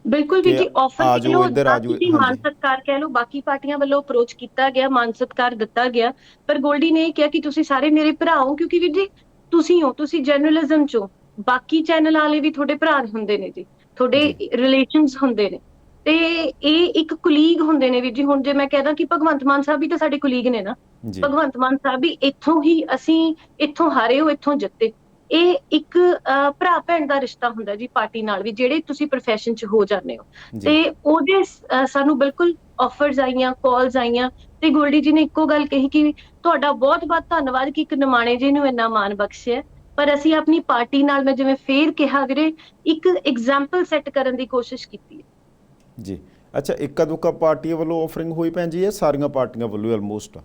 ਬਿਲਕੁਲ ਵੀ ਕਿ ਜੀ ਆਫਰ ਆ ਜਾਓ, ਇੱਧਰ ਆ ਜਾਓ, ਤੁਸੀਂ ਮਾਨ। ਸਤਿਕਾਰ ਕਹਿ ਲਓ ਬਾਕੀ ਪਾਰਟੀਆਂ ਵੱਲੋਂ ਅਪਰੋਚ ਕੀਤਾ ਗਿਆ ਮਾਨ ਸਤਿਕਾਰ ਦਿੱਤਾ ਗਿਆ। ਪਰ ਗੋਲਡੀ ਨੇ ਕਿਹਾ ਕਿ ਤੁਸੀਂ ਸਾਰੇ ਮੇਰੇ ਭਰਾ ਹੋ ਕਿਉਂਕਿ ਵੀਰ ਜੀ ਤੁਸੀਂ ਹੋ ਤੁਸੀਂ ਜਰਨਲਿਜ਼ਮ ਚੋਂ ਬਾਕੀ ਚੈਨਲ ਵਾਲੇ ਵੀ ਤੁਹਾਡੇ ਭਰਾ ਹੁੰਦੇ ਨੇ ਜੀ ਤੁਹਾਡੇ ਰਿਲੇਸ਼ਨਸ ਹੁੰਦੇ ਨੇ। ਤੇ ਇਹ ਇੱਕ ਕੁਲੀਗ ਹੁੰਦੇ ਨੇ ਵੀਰ ਜੀ ਹੁਣ ਜੇ ਮੈਂ ਕਹਦਾ ਕਿ ਭਗਵੰਤ ਮਾਨ ਸਾਹਿਬ ਵੀ ਤਾਂ ਸਾਡੇ ਕੁਲੀਗ ਨੇ ਨਾ। ਭਗਵੰਤ ਮਾਨ ਸਾਹਿਬ ਵੀ ਇੱਥੋਂ ਹੀ ਅਸੀਂ ਇੱਥੋਂ ਹਾਰੇ ਹੋ ਇੱਥੋਂ ਜਿੱਤੇ। ਇਹ ਇੱਕ ਭਰਾ ਭੈਣ ਦਾ ਰਿਸ਼ਤਾ ਹੁੰਦਾ ਜੀ ਪਾਰਟੀ ਨਾਲ ਵੀ ਜਿਹੜੇ ਤੁਸੀਂ profession 'ਚ ਹੋ ਜਾਂਦੇ ਹੋ। ਤੇ ਉਹਦੇ ਸਾਨੂੰ ਬਿਲਕੁਲ ਆਫਰਸ ਆਈਆਂ ਕਾਲਸ ਆਈਆਂ। ਤੇ ਗੋਲਡੀ ਜੀ ਨੇ ਇੱਕੋ ਗੱਲ ਕਹੀ ਕਿ ਤੁਹਾਡਾ ਬਹੁਤ-ਬਹੁਤ ਧੰਨਵਾਦ ਕਿ ਇੱਕ ਨਿਮਾਣੇ ਜੀ ਨੂੰ ਇੰਨਾ ਮਾਣ ਬਖਸ਼ਿਆ ਪਰ ਅਸੀਂ ਆਪਣੀ ਪਾਰਟੀ ਨਾਲ ਮੈਂ ਜਿਵੇਂ ਫੇਰ ਕਿਹਾ ਵੀਰੇ ਇੱਕ ਐਗਜ਼ਾਮਪਲ ਸੈੱਟ ਕਰਨ ਦੀ ਕੋਸ਼ਿਸ਼ ਕੀਤੀ ਹੈ। ਜੀ। ਅੱਛਾ ਇੱਕਾ ਦੁੱਕਾ ਪਾਰਟੀਆਂ ਵੱਲੋਂ ਆਫਰਿੰਗ ਹੋਈ ਭੈਣ ਜੀ ਇਹ ਸਾਰੀਆਂ ਪਾਰਟੀਆਂ ਵੱਲੋਂ ਆਲਮੋਸਟ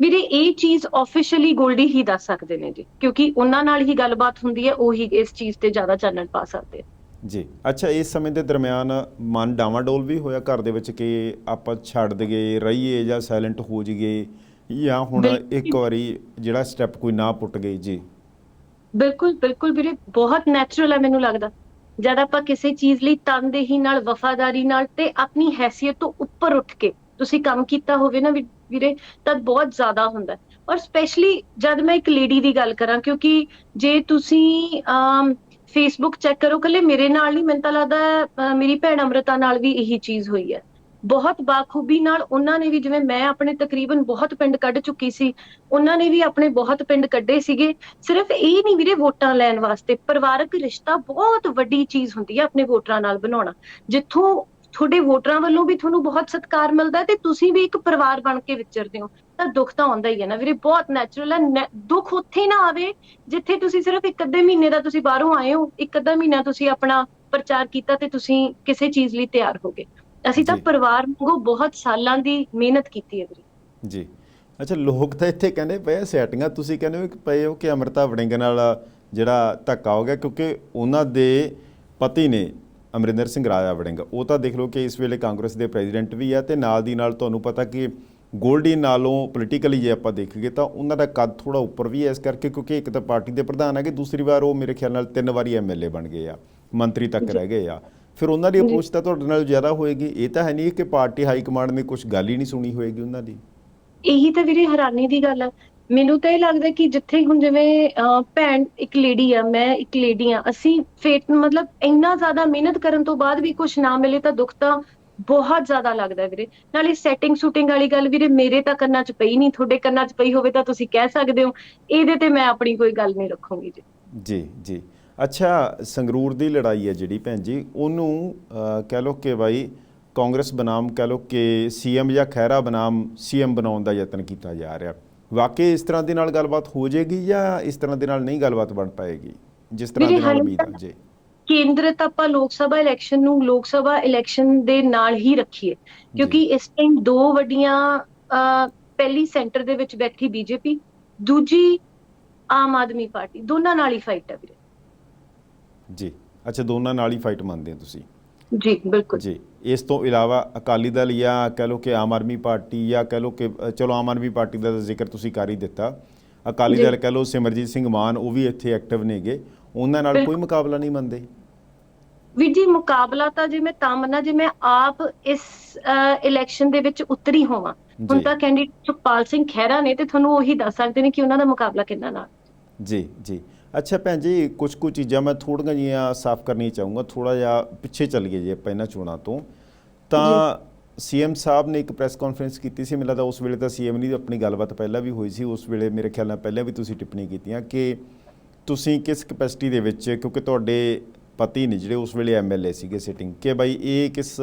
ਵੀਰੇ ਇਹ ਚੀਜ਼ ਆਫੀਸ਼ੀਅਲੀ ਗੋਲਡੀ ਹੀ ਦੱਸ ਸਕਦੇ ਨੇ ਜੀ ਕਿਉਂਕਿ ਉਹਨਾਂ ਨਾਲ ਹੀ ਗੱਲਬਾਤ ਹੁੰਦੀ ਹੈ ਉਹੀ ਇਸ ਚੀਜ਼ ਤੇ ਜ਼ਿਆਦਾ ਚਾਨਣ ਪਾ ਸਕਦੇ ਜੀ ਅੱਛਾ ਇਸ ਸਮੇਂ ਦੇ ਦਰਮਿਆਨ ਮਨ ਡਾਵਾਡੋਲ ਵੀ ਹੋਇਆ ਘਰ ਦੇ ਵਿੱਚ ਕਿ ਆਪਾਂ ਛੱਡ ਦਈਏ ਰਹੀਏ ਜਾਂ ਸਾਇਲੈਂਟ ਹੋ ਜਾਈਏ ਜਾਂ ਹੁਣ। ਇੱਕ ਵਾਰੀ ਜਿਹੜਾ ਸਟੈਪ ਕੋਈ ਨਾ ਪੁੱਟ ਗਈ ਜੀ? ਬਿਲਕੁਲ ਬਿਲਕੁਲ ਵੀਰੇ ਬਹੁਤ ਨੈਚੁਰਲ ਹੈ ਮੈਨੂੰ ਲੱਗਦਾ। ਜਦ ਆਪਾਂ ਕਿਸੇ ਚੀਜ਼ ਲਈ ਤਨਦੇਹੀ ਨਾਲ ਵਫਾਦਾਰੀ ਨਾਲ ਤੇ ਆਪਣੀ ਹੈਸੀਅਤ ਤੋਂ ਉੱਪਰ ਉੱਠ ਕੇ ਤੁਸੀਂ ਕੰਮ ਕੀਤਾ ਹੋਵੇ ਨਾ ਵੀਰੇ, ਤਾਂ ਬਹੁਤ ਜ਼ਿਆਦਾ ਹੁੰਦਾ ਔਰ ਸਪੈਸ਼ਲੀ ਜਦ ਮੈਂ ਇੱਕ ਲੇਡੀ ਦੀ ਗੱਲ ਕਰਾਂ, ਕਿਉਂਕਿ ਜੇ ਤੁਸੀਂ ਫੇਸਬੁੱਕ ਚੈੱਕ ਕਰੋ ਕੱਲੇ ਮੇਰੇ ਨਾਲ ਨਹੀਂ, ਮੈਨੂੰ ਤਾਂ ਲੱਗਦਾ ਮੇਰੀ ਭੈਣ ਅਮ੍ਰਿਤਾ ਨਾਲ ਵੀ ਇਹੀ ਚੀਜ਼ ਹੋਈ ਹੈ। ਬਹੁਤ ਬਾਖੂਬੀ ਨਾਲ ਉਹਨਾਂ ਨੇ ਵੀ, ਜਿਵੇਂ ਮੈਂ ਆਪਣੇ ਤਕਰੀਬਨ ਬਹੁਤ ਪਿੰਡ ਕੱਢ ਚੁੱਕੀ ਸੀ, ਉਹਨਾਂ ਨੇ ਵੀ ਆਪਣੇ ਬਹੁਤ ਪਿੰਡ ਕੱਢੇ ਸੀਗੇ। ਸਿਰਫ ਇਹ ਨਹੀਂ ਵੀਰੇ, ਵੋਟਾਂ ਲੈਣ ਵਾਸਤੇ। ਪਰਿਵਾਰਕ ਰਿਸ਼ਤਾ ਬਹੁਤ ਵੱਡੀ ਚੀਜ਼ ਹੁੰਦੀ ਹੈ ਆਪਣੇ ਵੋਟਰਾਂ ਨਾਲ ਬਣਾਉਣਾ। ਜਿੱਥੋਂ ਤੁਹਾਡੇ ਵੋਟਰਾਂ ਵੱਲੋਂ ਵੀ ਤੁਹਾਨੂੰ ਬਹੁਤ ਸਤਿਕਾਰ ਮਿਲਦਾ ਤੇ ਤੁਸੀਂ ਵੀ ਇੱਕ ਪਰਿਵਾਰ ਬਣ ਕੇ ਵਿਚਰਦੇ ਹੋ ਤਾਂ ਦੁੱਖ ਤਾਂ ਆਉਂਦਾ ਹੀ ਹੈ ਨਾ ਵੀਰੇ ਬਹੁਤ ਨੈਚੁਰਲ ਹੈ ਨੈ- ਦੁੱਖ ਉੱਥੇ ਨਾ ਆਵੇ ਜਿੱਥੇ ਤੁਸੀਂ ਸਿਰਫ ਇੱਕ ਅੱਧੇ ਮਹੀਨੇ ਦਾ ਤੁਸੀਂ ਬਾਹਰੋਂ ਆਏ ਹੋ ਇੱਕ ਅੱਧਾ ਮਹੀਨਾ ਤੁਸੀਂ ਆਪਣਾ ਪ੍ਰਚਾਰ ਕੀਤਾ ਤੇ ਤੁਸੀਂ ਕਿਸੇ ਚੀਜ਼ ਲਈ ਤਿਆਰ ਹੋ ਗਏ। ਅਸੀਂ ਤਾਂ। ਪਰਿਵਾਰ ਵਾਂਗੂ ਬਹੁਤ ਸਾਲਾਂ ਦੀ ਮਿਹਨਤ ਕੀਤੀ ਹੈ ਵੀਰੇ। ਜੀ। ਅੱਛਾ ਲੋਕ ਤਾਂ ਇੱਥੇ ਕਹਿੰਦੇ ਪਏ ਸੈਟਿੰਗਾਂ ਤੁਸੀਂ ਕਹਿੰਦੇ ਹੋ ਕਿ ਪਏ ਹੋ ਕਿ ਅਮਰਤਾ ਵੜਿੰਗ ਨਾਲ ਜਿਹੜਾ ਧੱਕਾ ਹੋ ਗਿਆ ਕਿਉਂਕਿ ਉਹਨਾਂ ਦੇ ਪਤੀ ਨੇ ਅਮਰਿੰਦਰ ਸਿੰਘ ਰਾਜਾ ਵੜਿੰਗ। ਉਹ ਤਾਂ ਦੇਖ ਲਓ ਕਿ ਇਸ ਵੇਲੇ ਕਾਂਗਰਸ ਦੇ ਪ੍ਰੈਜ਼ੀਡੈਂਟ ਵੀ ਆ ਤੇ ਨਾਲ ਦੀ ਨਾਲ ਤੁਹਾਨੂੰ ਪਤਾ ਕਿ ਗੋਲਡੀ ਨਾਲੋਂ ਪੋਲੀਟੀਕਲੀ ਜੇ ਆਪਾਂ ਦੇਖੀਏ ਤਾਂ ਉਹਨਾਂ ਦਾ ਕੱਦ ਥੋੜਾ ਉੱਪਰ ਵੀ ਹੈ ਇਸ ਕਰਕੇ ਕਿਉਂਕਿ ਇੱਕ ਤਾਂ ਪਾਰਟੀ ਦੇ ਪ੍ਰਧਾਨ ਹੈਗੇ ਦੂਸਰੀ ਵਾਰ ਉਹ ਮੇਰੇ ਖਿਆਲ ਨਾਲ ਤਿੰਨ ਵਾਰੀ ਐਮਐਲਏ ਬਣ ਗਏ ਆ ਮੰਤਰੀ ਤੱਕ ਰਹਿ ਗਏ ਆ। ਫਿਰ ਉਹਨਾਂ ਦੀ। ਅਪਰੋਚ ਤਾਂ ਤੁਹਾਡੇ ਨਾਲ ਜ਼ਿਆਦਾ ਹੋਏਗੀ। ਇਹ ਤਾਂ ਹੈ ਨਹੀਂ ਕਿ ਪਾਰਟੀ ਹਾਈ ਕਮਾਂਡ ਨੇ ਕੁਝ ਗੱਲ ਹੀ ਨਹੀਂ ਸੁਣੀ ਹੋਏਗੀ ਉਹਨਾਂ ਦੀ। ਇਹੀ ਤਾਂ ਵੀਰੇ ਹੈਰਾਨੀ ਦੀ ਗੱਲ ਹੈ ਮੈਨੂੰ ਤਾਂ ਇਹ ਲੱਗਦਾ ਕਿ ਜਿੱਥੇ ਹੁਣ ਜਿਵੇਂ ਭੈਣ ਇੱਕ ਲੇਡੀ ਆ, ਮੈਂ ਇੱਕ ਲੇਡੀ ਆ, ਅਸੀਂ ਫੇਟ ਮਤਲਬ ਇੰਨਾ ਜ਼ਿਆਦਾ ਮਿਹਨਤ ਕਰਨ ਤੋਂ ਬਾਅਦ ਵੀ ਕੁਝ ਨਾ ਮਿਲੇ ਤਾਂ ਦੁੱਖ ਤਾਂ ਬਹੁਤ ਜ਼ਿਆਦਾ ਲੱਗਦਾ ਵੀਰੇ। ਨਾਲੇ ਸੈਟਿੰਗ ਸ਼ੂਟਿੰਗ ਵਾਲੀ ਗੱਲ ਵੀਰੇ ਮੇਰੇ ਤਾਂ ਕੰਨਾਂ 'ਚ ਪਈ ਨਹੀਂ, ਤੁਹਾਡੇ ਕੰਨਾਂ 'ਚ ਪਈ ਹੋਵੇ ਤਾਂ ਤੁਸੀਂ ਕਹਿ ਸਕਦੇ ਹੋ। ਇਹਦੇ ਤੇ ਮੈਂ ਆਪਣੀ ਕੋਈ ਗੱਲ ਨਹੀਂ ਰੱਖੂੰਗੀ ਜੀ। ਜੀ ਜੀ। ਅੱਛਾ, ਸੰਗਰੂਰ ਦੀ ਲੜਾਈ ਹੈ ਜਿਹੜੀ ਭੈਣ ਜੀ, ਉਹਨੂੰ ਕਹਿ ਲਓ ਕਿ ਭਾਈ ਕਾਂਗਰਸ ਬਨਾਮ ਕਹਿ ਲੋ ਕਿ ਸੀਐਮ ਜਾਂ ਖਹਿਰਾ ਬਨਾਮ ਸੀਐਮ ਬਣਾਉਣ ਦਾ ਯਤਨ ਕੀਤਾ ਜਾ ਰਿਹਾ। ਵਾਕਈ ਇਸ ਤਰ੍ਹਾਂ ਦੇ ਨਾਲ ਗੱਲਬਾਤ ਹੋ ਜਾਏਗੀ ਜਾਂ ਇਸ ਤਰ੍ਹਾਂ ਦੇ ਨਾਲ ਨਹੀਂ ਗੱਲਬਾਤ ਬਣ ਪਾਏਗੀ? ਜਿਸ ਤਰ੍ਹਾਂ ਦੇ ਨਾਲ ਉਮੀਦ ਹੈ ਜੀ। ਕੇਂਦਰਿਤ ਆਪਾਂ ਲੋਕ ਸਭਾ ਇਲੈਕਸ਼ਨ ਨੂੰ ਲੋਕ ਸਭਾ ਇਲੈਕਸ਼ਨ ਦੇ ਨਾਲ ਹੀ ਰੱਖੀਏ ਕਿਉਂਕਿ ਇਸ ਟਾਈਮ ਦੋ ਵੱਡੀਆਂ ਪਹਿਲੀ ਸੈਂਟਰ ਦੇ ਵਿੱਚ ਬੈਠੀ ਬੀਜੇਪੀ ਦੂਜੀ ਆਮ ਆਦਮੀ ਪਾਰਟੀ ਦੋਨਾਂ ਨਾਲ ਹੀ ਫਾਈਟ ਹੈ ਵੀਰੇ। ਜੀ। ਅੱਛਾ ਦੋਨਾਂ ਨਾਲ ਹੀ ਫਾਈਟ ਮੰਨਦੇ ਹੋ ਤੁਸੀਂ? ਜੀ ਬਿਲਕੁਲ। ਜੀ। ਇਸ ਤੋਂ ਇਲਾਵਾ ਅਕਾਲੀ ਦਲ ਜਾਂ ਕਹਿ ਲਓ ਕਿ ਆਮ ਆਦਮੀ ਪਾਰਟੀ ਜਾਂ ਕਹਿ ਲਓ ਕਿ ਚਲੋ ਆਮ ਆਦਮੀ ਪਾਰਟੀ ਦਾ ਜ਼ਿਕਰ ਤੁਸੀਂ ਕਰ ਹੀ ਦਿੱਤਾ ਅਕਾਲੀ। ਦਲ ਕਹਿ ਲਓ ਸਿਮਰਜੀਤ ਸਿੰਘ ਮਾਨ ਉਹ ਵੀ ਇੱਥੇ ਐਕਟਿਵ ਨੇਗੇ ਉਹਨਾਂ ਨਾਲ। ਕੋਈ ਮੁਕਾਬਲਾ ਨਹੀਂ ਮੰਨਦੇ ਵੀਰ ਜੀ ਮੁਕਾਬਲਾ ਤਾਂ ਜੇ ਮੈਂ ਤਾਂ ਮੰਨਾਂ ਜੇ ਮੈਂ ਆਪ ਇਸ ਇਲੈਕਸ਼ਨ ਦੇ ਵਿੱਚ ਉਤਰੀ ਹੋਵਾਂ ਹੁਣ। ਤਾਂ ਕੈਂਡੀਡੇਟ ਸੁਖਪਾਲ ਸਿੰਘ ਖਹਿਰਾ ਨੇ ਤੇ ਤੁਹਾਨੂੰ ਉਹੀ ਦੱਸ ਸਕਦੇ ਨੇ ਕਿ ਉਹਨਾਂ ਦਾ ਮੁਕਾਬਲਾ ਕਿੰਨਾ ਨਾਲ ਜੀ ਜੀ ਅੱਛਾ ਭੈਣ ਜੀ ਕੁਝ ਕੁ ਚੀਜ਼ਾਂ ਮੈਂ ਥੋੜੀਆਂ ਜੀਆਂ ਸਾਫ਼ ਕਰਨੀ ਚਾਹੂੰਗਾ ਥੋੜਾ ਜਿਹਾ ਪਿੱਛੇ ਚੱਲ ਗਏ ਜੀ ਆਪਾਂ ਇਹਨਾਂ ਚੋਣਾਂ ਤੋਂ ਤਾਂ ਸੀਐਮ ਸਾਹਿਬ ਨੇ ਇੱਕ ਪ੍ਰੈਸ ਕਾਨਫਰੰਸ ਕੀਤੀ ਸੀ ਮੈਨੂੰ ਲੱਗਦਾ ਉਸ ਵੇਲੇ ਤਾਂ ਸੀਐਮ ਨੇ ਆਪਣੀ ਗੱਲਬਾਤ ਪਹਿਲਾਂ ਵੀ ਹੋਈ ਸੀ ਉਸ ਵੇਲੇ ਮੇਰੇ ਖਿਆਲ ਨਾਲ ਪਹਿਲਾਂ ਵੀ ਤੁਸੀਂ ਟਿੱਪਣੀ ਕੀਤੀਆਂ ਕਿ ਤੁਸੀਂ ਕਿਸ ਕਪੈਸਿਟੀ ਦੇ ਵਿੱਚ ਕਿਉਂਕਿ ਤੁਹਾਡੇ ਪਤੀ ਨੇ ਜਿਹੜੇ ਉਸ ਵੇਲੇ ਐਮਐਲਏ ਸੀਗੇ ਸਿਟਿੰਗ ਕਿ ਬਾਈ ਇਹ ਕਿਸ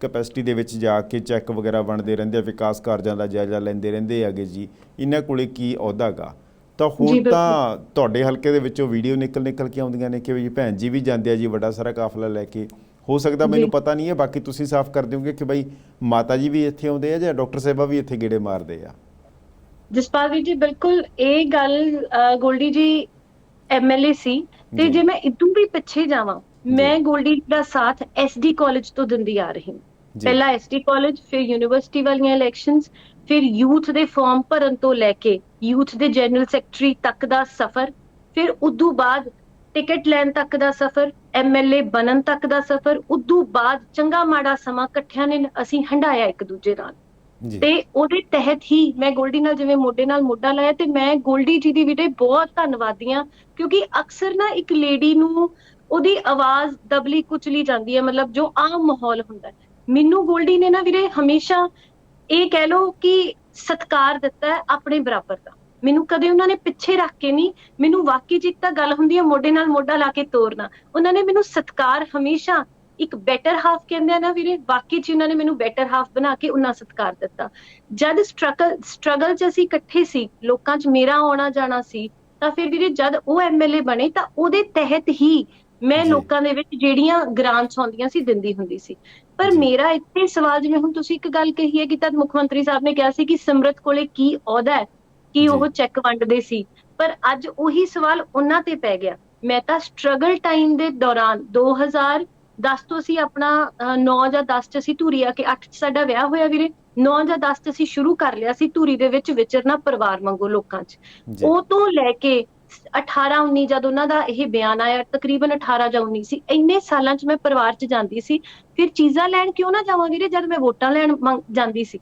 ਕਪੈਸਿਟੀ ਦੇ ਵਿੱਚ ਜਾ ਕੇ ਚੈੱਕ ਵਗੈਰਾ ਬਣਦੇ ਰਹਿੰਦੇ ਆ ਵਿਕਾਸ ਕਾਰਜਾਂ ਦਾ ਜਾਇਜ਼ਾ ਲੈਂਦੇ ਰਹਿੰਦੇ ਹੈਗੇ ਜੀ ਇਹਨਾਂ ਕੋਲੇ ਕੀ ਅਹੁਦਾ ਗਾ? ਤਾਂ ਹੁਣ। ਤਾਂ ਤੁਹਾਡੇ ਹਲਕੇ ਦੇ ਵਿੱਚੋਂ ਵੀਡੀਓ ਨਿਕਲ ਨਿਕਲ ਕੇ ਆਉਂਦੀਆਂ ਨੇ ਕਿ ਵੀ ਭੈਣ ਜੀ ਵੀ ਜਾਂਦੇ ਆ ਜੀ ਵੱਡਾ ਸਾਰਾ ਕਾਫਲਾ ਲੈ ਕੇ। ਹੋ ਸਕਦਾ ਮੈਨੂੰ। ਪਤਾ ਨਹੀਂ ਹੈ ਬਾਕੀ ਤੁਸੀਂ ਸਾਫ਼ ਕਰ ਦਿਓਗੇ ਕਿ ਬਈ ਮਾਤਾ ਜੀ ਵੀ ਇੱਥੇ ਆਉਂਦੇ ਆ ਜਾਂ ਡਾਕਟਰ ਸਾਹਿਬਾ ਵੀ ਇੱਥੇ ਗੇੜੇ ਮਾਰਦੇ ਆ ਜਸਪਾਲ ਜੀ ਬਿਲਕੁਲ ਇਹ ਗੱਲ ਗੋਲਡੀ ਜੀ ਐਮਐਲਏ ਸੀ ਤੇ ਜੀ। ਮੈਂ ਇਦੋਂ ਵੀ ਪਿੱਛੇ ਜਾਵਾਂ ਮੈਂ ਗੋਲਡੀ ਦਾ ਸਾਥ ਐਸਡੀ ਕਾਲਜ ਤੋਂ ਦਿੰਦੀ ਆ ਰਹੀ ਹਾਂ ਪਹਿਲਾਂ ਐਸਡੀ ਕਾਲਜ ਫਿਰ ਯੂਨੀਵਰਸਿਟੀ ਵਾਲੀਆਂ ਇਲੈਕਸ਼ਨਸ ਫਿਰ ਯੂਥ ਦੇ ਫਾਰਮ ਭਰਨ ਤੋਂ ਲੈ ਕੇ ਯੂਥ ਦੇ ਜਨਰਲ ਸੈਕਟਰੀ ਤੱਕ ਦਾ ਸਫ਼ਰ ਫਿਰ ਉਦੋਂ ਬਾਅਦ ਟਿਕਟ ਲੈਣ ਤੱਕ ਦਾ ਸਫ਼ਰ ਐਮਐਲਏ ਬਣਨ ਤੱਕ ਦਾ ਸਫ਼ਰ ਉਦੋਂ ਬਾਅਦ ਚੰਗਾ ਮਾੜਾ ਸਮਾਂ ਇਕੱਠਿਆਂ ਨੇ ਅਸੀਂ ਹੰਡਾਇਆ ਇੱਕ ਦੂਜੇ ਨਾਲ। ਤੇ ਉਹਦੇ ਤਹਿਤ ਹੀ ਮੈਂ ਗੋਲਡੀ ਨਾਲ ਜਿਵੇਂ ਮੋਢੇ ਨਾਲ ਮੋਢਾ ਲਾਇਆ ਤੇ ਮੈਂ ਗੋਲਡੀ ਜੀ ਦੀ ਵੀਰੇ ਬਹੁਤ ਧੰਨਵਾਦੀ ਹਾਂ ਕਿਉਂਕਿ ਅਕਸਰ ਨਾ ਇੱਕ ਲੇਡੀ ਨੂੰ ਉਹਦੀ ਆਵਾਜ਼ ਦਬਲੀ ਕੁਚਲੀ ਜਾਂਦੀ ਹੈ ਮਤਲਬ ਜੋ ਆਮ ਮਾਹੌਲ ਹੁੰਦਾ ਹੈ। ਮੈਨੂੰ ਗੋਲਡੀ ਨੇ ਨਾ ਵੀਰੇ ਹਮੇਸ਼ਾ ਇਹ ਕਹਿ ਲਓ ਕਿ ਸਤਕਾਰ ਦਿੱਤਾ ਹੈ ਆਪਣੇ ਬਰਾਬਰ ਦਾ। ਮੈਨੂੰ ਕਦੇ ਉਹਨਾਂ ਨੇ ਪਿੱਛੇ ਰੱਖ ਕੇ ਨਹੀਂ ਮੈਨੂੰ ਵਾਕਈ ਇੱਕ ਤਾਂ ਗੱਲ ਹੁੰਦੀ ਹੈ ਮੋਢੇ ਨਾਲ ਮੋਢਾ ਲਾ ਕੇ ਤੋਰਨਾ ਉਹਨਾਂ ਨੇ ਮੈਨੂੰ ਸਤਕਾਰ ਹਮੇਸ਼ਾ ਇੱਕ ਬੈਟਰ ਹਾਫ ਕਹਿੰਦੇ ਆ ਨਾ ਵੀਰੇ ਵਾਕਈ ਚ ਉਹਨਾਂ ਨੇ ਮੈਨੂੰ ਬੈਟਰ ਹਾਫ ਬਣਾ ਕੇ ਉਹਨਾਂ ਸਤਕਾਰ ਦਿੱਤਾ ਜਦ ਸਟਰਗਲ ਸਟਰਗਲ ਚ ਅਸੀਂ ਇਕੱਠੇ ਸੀ ਲੋਕਾਂ ਚ ਮੇਰਾ ਆਉਣਾ ਜਾਣਾ ਸੀ ਤਾਂ ਫਿਰ ਵੀਰੇ ਜਦ ਉਹ ਐਮਐਲਏ ਬਣੇ ਤਾਂ ਉਹਦੇ ਤਹਿਤ ਹੀ ਮੈਂ। ਲੋਕਾਂ ਦੇ ਵਿੱਚ ਜਿਹੜੀਆਂ ਗ੍ਰਾਂਟਸ ਆਉਂਦੀਆਂ ਸੀ ਦਿੰਦੀ ਹੁੰਦੀ ਸੀ ਪਰ। ਮੇਰਾ ਇੱਥੇ ਸਵਾਲ ਜਿਵੇਂ ਹੁਣ ਤੁਸੀਂ ਇੱਕ ਗੱਲ ਕਹੀ ਹੈ ਕਿ ਤਦ ਮੁੱਖ ਮੰਤਰੀ ਸਾਹਿਬ ਨੇ ਕਿਹਾ ਸੀ ਕਿ ਸਿਮਰਤ ਕੋਲੇ ਕੀ ਅਹੁਦਾ ਹੈ ਕਿ। ਉਹ ਚੈੱਕ ਵੰਡਦੇ ਸੀ। ਪਰ ਅੱਜ ਉਹੀ ਸਵਾਲ ਉਹਨਾਂ ਤੇ ਪੈ ਗਿਆ। ਮੈਂ ਤਾਂ ਸਟਰਗਲ ਟਾਈਮ ਦੇ ਦੌਰਾਨ 2010 ਤੋਂ ਅਸੀਂ ਆਪਣਾ 9 ਜਾਂ 10 ਚ ਅਸੀਂ ਧੂਰੀ ਆ ਕੇ 8 ਚ ਸਾਡਾ ਵਿਆਹ ਹੋਇਆ ਵੀਰੇ। 9 ਜਾਂ 10 ਚ ਅਸੀਂ ਸ਼ੁਰੂ ਕਰ ਲਿਆ ਸੀ ਧੂਰੀ ਦੇ ਵਿੱਚ ਵਿਚਰਨਾ ਪਰਿਵਾਰ ਵਾਂਗੂ ਲੋਕਾਂ 'ਚ। ਉਹ ਤੋਂ ਲੈ ਕੇ 18 19 ਜਦ ਉਹਨਾਂ ਦਾ ਇਹ ਬਿਆਨ ਆਇਆ ਤਕਰੀਬਨ 18 ਜਾਂ 19 ਸੀ ਇੰਨੇ ਸਾਲਾਂ 'ਚ ਮੈਂ ਪਰਿਵਾਰ 'ਚ ਜਾਂਦੀ ਸੀ। ਫਿਰ ਚੀਜ਼ਾਂ ਲੈਣ ਕਿਉਂ ਨਾ ਜਾਵਾਂ ਵੀਰੇ ਜਦ ਮੈਂ ਵੋਟਾਂ ਲੈਣ ਮੰਗ- ਜਾਂਦੀ ਸੀ?